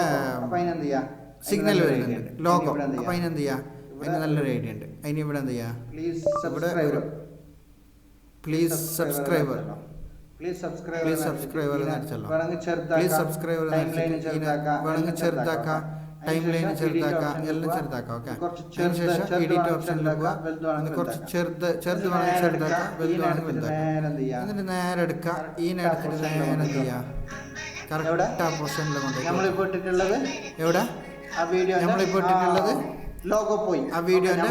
സിഗ്നൽ വരുന്നുണ്ട്. ലോഗോ. അപ്പൊ അതിനെന്ത് ചെയ്യാം അതിന് നല്ലൊരു ഐഡിയ ഉണ്ട്. അതിന് ഇവിടെ എന്ത് ചെയ്യാം? ഇവിടെ ഒരു please subscriber please subscriber please subscriber വേണമെങ്കിൽ ചെറുതാക്കാം. Time line ചെറുതാക്കാം. എല്ലാം ചെറുതാക്കാം. ഓക്കെ അതിനുശേഷം എഡിറ്റ് ഓപ്ഷനിൽ പോവുക കുറച്ച് ചെറുത് ചെറുത് വേണമെങ്കിൽ ചെറുതാക്കാം. വലുത് വേണമെങ്കിൽ വലുതാക്കാം. എന്നിട്ട് നേരെ എടുക്കുക ഈ നേരത്തിൽ നേരെ എന്ത് ചെയ്യുക കറക്റ്റ് ആ പൊസിഷനിൽ കൊണ്ടുപോയി നമ്മളിപ്പോൾ ഇട്ടിട്ടുള്ളത് എവിടെ? ആ വീഡിയോ നമ്മളിപ്പോ ഇട്ടിട്ടുള്ളത് ലോഗോ പോയി ആ വീഡിയോന്റെ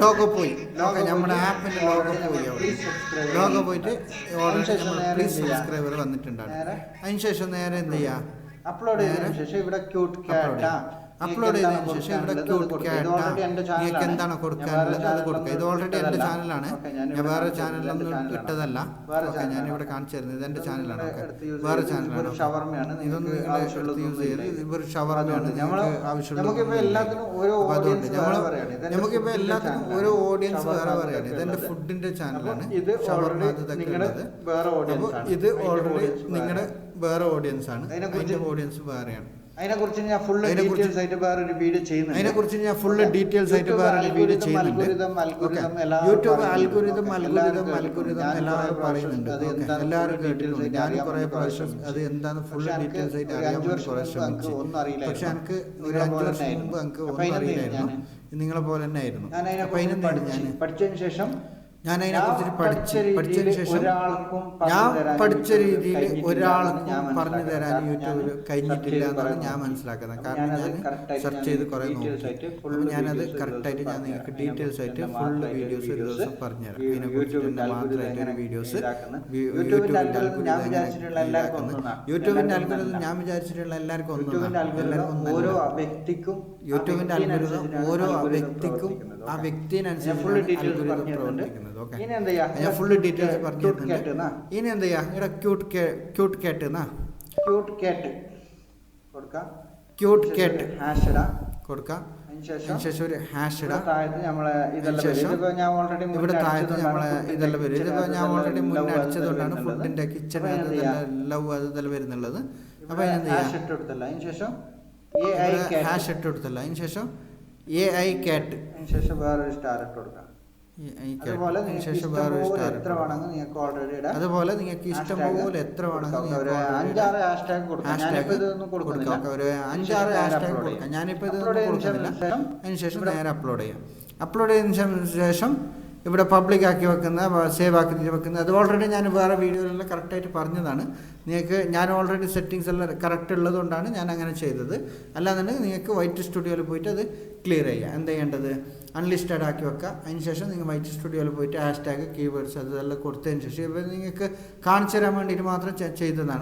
ലോഗോ പോയി ഓക്കെ നമ്മുടെ ആപ്പിന്റെ ലോഗോ പോയി ലോഗോ പോയിട്ട് പ്ലീസ്? സബ്സ്ക്രൈബർ വന്നിട്ടുണ്ടാണ്. അതിനുശേഷം നേരെ എന്ത് ചെയ്യാം? അപ്ലോഡ് ചെയ്തതിനു ശേഷം ഇവിടെ ക്യൂട്ട് ക്യാറ്റാ അപ്ലോഡ് ചെയ്തതിനു ശേഷം ഇവിടെ ക്യൂട്ട് ക്യാറ്റ നിങ്ങൾക്ക് എന്താണ് കൊടുക്കാനുള്ളത് അത് കൊടുക്കുക ഇത് ഓൾറെഡി എന്റെ ചാനലാണ് ഞാൻ വേറെ ചാനലൊന്നും ഇട്ടതല്ല. ഓക്കെ ഞാൻ ഇവിടെ കാണിച്ചു തരുന്നത്. ഇത് എന്റെ ചാനലാണ് ഓക്കെ. വേറെ ചാനലാണ് ഇതൊന്നും നിങ്ങൾ എടുത്ത് യൂസ് ചെയ്യരുത്. ഇത് ഇവർ ഷവർമയാണ്. അതുകൊണ്ട് നമ്മൾ നിങ്ങൾക്ക് ആവശ്യമുള്ള നമുക്കിപ്പോ എല്ലാത്തിനും ഓരോ അപ്പോൾ അതുകൊണ്ട് നമുക്കിപ്പോൾ എല്ലാത്തിനും ഓരോ ഓഡിയൻസ് വേറെ പറയാണ്. ഇത് എന്റെ ഫുഡിന്റെ ഫുഡിന്റെ ചാനലാണ് ഇത് ഷവർമ ഇതൊക്കെ ഉള്ളത്. അപ്പോൾ. ഇത് ഓൾറെഡി. നിങ്ങളുടെ വേറെ. ഓഡിയൻസ് ആണ്. അതിന്റെ ഓഡിയൻസ് വേറെയാണ് അതിനെ കുറിച്ച് ഞാൻ ഫുൾ അതിനെക്കുറിച്ച് ഡീറ്റെയിൽസ് ആയിട്ട് ഒരു വീഡിയോ ചെയ്യുന്നുണ്ട്. അതിനെക്കുറിച്ച് ഞാൻ ഫുൾ ഡീറ്റെയിൽസ് ആയിട്ട് വേറെ വീഡിയോ ചെയ്യുന്നുണ്ട്. യൂട്യൂബ്. അൽഗുരിതം അൽഗുരിതം അൽഗുരിതം എല്ലാവരും പറയുന്നുണ്ട്. എല്ലാവരും കേട്ടിട്ടുണ്ട്. ഞാൻ കുറെ പ്രാവശ്യം അത് എന്താണ് ഫുൾ ഡീറ്റെയിൽസ് ആയിട്ട് അറിയാൻ കുറേ ശ്രമിച്ചു. പക്ഷെ എനിക്ക് ഒരു നിങ്ങളെ അഞ്ച് പോലെ വർഷം മുമ്പ് എനിക്ക് ഒന്നും അറിയില്ലായിരുന്നു. നിങ്ങളെ പോലെ തന്നെ ആയിരുന്നു പഠിച്ചതിന് ശേഷം ഞാൻ അതിനെക്കുറിച്ച് പഠിച്ച് പഠിച്ച പഠിച്ചതിന് ശേഷം ഞാൻ പഠിച്ച രീതിയിൽ ഒരാൾക്കും ഞാൻ പറഞ്ഞു തരാൻ യൂട്യൂബിൽ കഴിഞ്ഞിട്ടില്ല ഞാൻ എന്നാണ് ഞാൻ മനസ്സിലാക്കുന്നത്. കാരണം ഞാൻ സെർച്ച് ചെയ്ത് കുറെ നോക്കി. അപ്പോൾ ഞാനത് കറക്റ്റായിട്ട് ഞാൻ നിങ്ങൾക്ക് ഡീറ്റെയിൽസ് ആയിട്ട് ഫുൾ വീഡിയോസ് ഒരു ദിവസം പറഞ്ഞുതരാം ഈ ഇതിനെക്കുറിച്ച് യൂട്യൂബിന്റെ തന്നെ മാത്രമായിട്ട് ഒരു എങ്ങനെ വീഡിയോസ് യൂട്യൂബിന്റെ യൂട്യൂബിന്റെ യൂട്യൂബിന്റെ ഞാൻ വിചാരിച്ചിട്ടുള്ള എല്ലാവർക്കും ഒന്നും യൂട്യൂബിന്റെ അൽഗോരിതം ഞാൻ വിചാരിച്ചിട്ടുള്ള എല്ലാവർക്കും അൽഗോരിതം ഓരോ വ്യക്തിക്കും യൂട്യൂബിന്റെ അൽഗുരിതം ഓരോ വ്യക്തിക്കും ആ. വ്യക്തിനനുസരിച്ച് ഞാൻ ഫുള്ള് ഡീറ്റെയിൽസ് പറഞ്ഞിട്ടുണ്ട്? ഇനി എന്താ ചെയ്യാ ഇവിടെ ക്യൂട്ട് ക്യൂട്ട് കേട്ട് ക്യൂട്ട് കേട്ട് കൊടുക്കാം. ക്യൂട്ട് ഹാഷ് ഇടാം. കൊടുക്കാം. അതിനുശേഷം അതിനുശേഷം ഒരു ഹാഷ് ഇടാം. ഇതിപ്പോ ഇവിടെ താഴത്ത് നമ്മളെ ഇതെല്ലാം വരും. ഇതിപ്പോൾ ഞാൻ ഓൾറെഡി മുന്നേ അടിച്ചതുകൊണ്ടാണ് ഫുഡിന്റെ കിച്ചൺ ലവ് അത് ഇതെല്ലാം വരുന്നുള്ളത് അപ്പൊ ഞാൻ ഹാഷ് ഹാഷ് ഇട്ട് കൊടുത്തല്ല. അതിനുശേഷം എ ഐ കാറ്റ് അതിനുശേഷം വേറൊരു സ്റ്റാർ ഇട്ട് കൊടുക്കാം. അതുപോലെ നിങ്ങൾക്ക് അതിനുശേഷം വേറൊരു ഇഷ്ടംപോലെ സ്റ്റാർ എത്ര വേണമെങ്കിൽ നിങ്ങൾക്ക് ഓൾറെഡി ഇടാം. അതുപോലെ നിങ്ങൾക്ക് ഇഷ്ടം പോലെ എത്ര വേണമെങ്കിൽ കൊടുക്കാം. നിങ്ങൾക്ക് ഒരു already അഞ്ചാറ് ഹാഷ്ടാഗ് കൊടുക്കാം. ഞാനിപ്പോ ഹാഷ്ടാഗ് ഇതൊന്നും കൊടുക്കുന്നില്ല. കൊടുക്കാം ഒരു അഞ്ചാറ് ഹാഷ്ടാഗ് കൊടുക്കാം. ഞാനിപ്പോൾ ഇതൊന്നും കൊടുക്കുന്നില്ല. അതിനുശേഷം നേരെ അപ്ലോഡ് ചെയ്യാം. അപ്ലോഡ് ചെയ്തതിന് ശേഷം ഇവിടെ പബ്ലിക് ആക്കി വെക്കുന്ന സേവ് ആക്കി വെക്കുന്ന. അത് ഓൾറെഡി ഞാൻ വേറെ വീഡിയോയിലെല്ലാം കറക്റ്റായിട്ട് പറഞ്ഞതാണ്. നിങ്ങൾക്ക് ഞാൻ ഓൾറെഡി സെറ്റിങ്സ് എല്ലാം കറക്റ്റ് ഉള്ളതുകൊണ്ടാണ് ഞാൻ അങ്ങനെ ചെയ്തത്. അല്ലാന്നുണ്ടെങ്കിൽ നിങ്ങൾക്ക് വൈറ്റ് സ്റ്റുഡിയോയിൽ പോയിട്ട് അത് ക്ലിയർ ചെയ്യുക എന്താ ചെയ്യേണ്ടത്? അൺലിസ്റ്റഡ് ആക്കി വെക്കുക. അതിനുശേഷം നിങ്ങൾ വൈറ്റ് സ്റ്റുഡിയോയിൽ പോയിട്ട് ഹാഷ്ടാഗ് കീവേഡ്സ് അതെല്ലാം കൊടുത്തതിന് ശേഷം ഇവർ നിങ്ങൾക്ക് കാണിച്ചു തരാൻ വേണ്ടിയിട്ട് മാത്രം ചെയ്തതാണ്.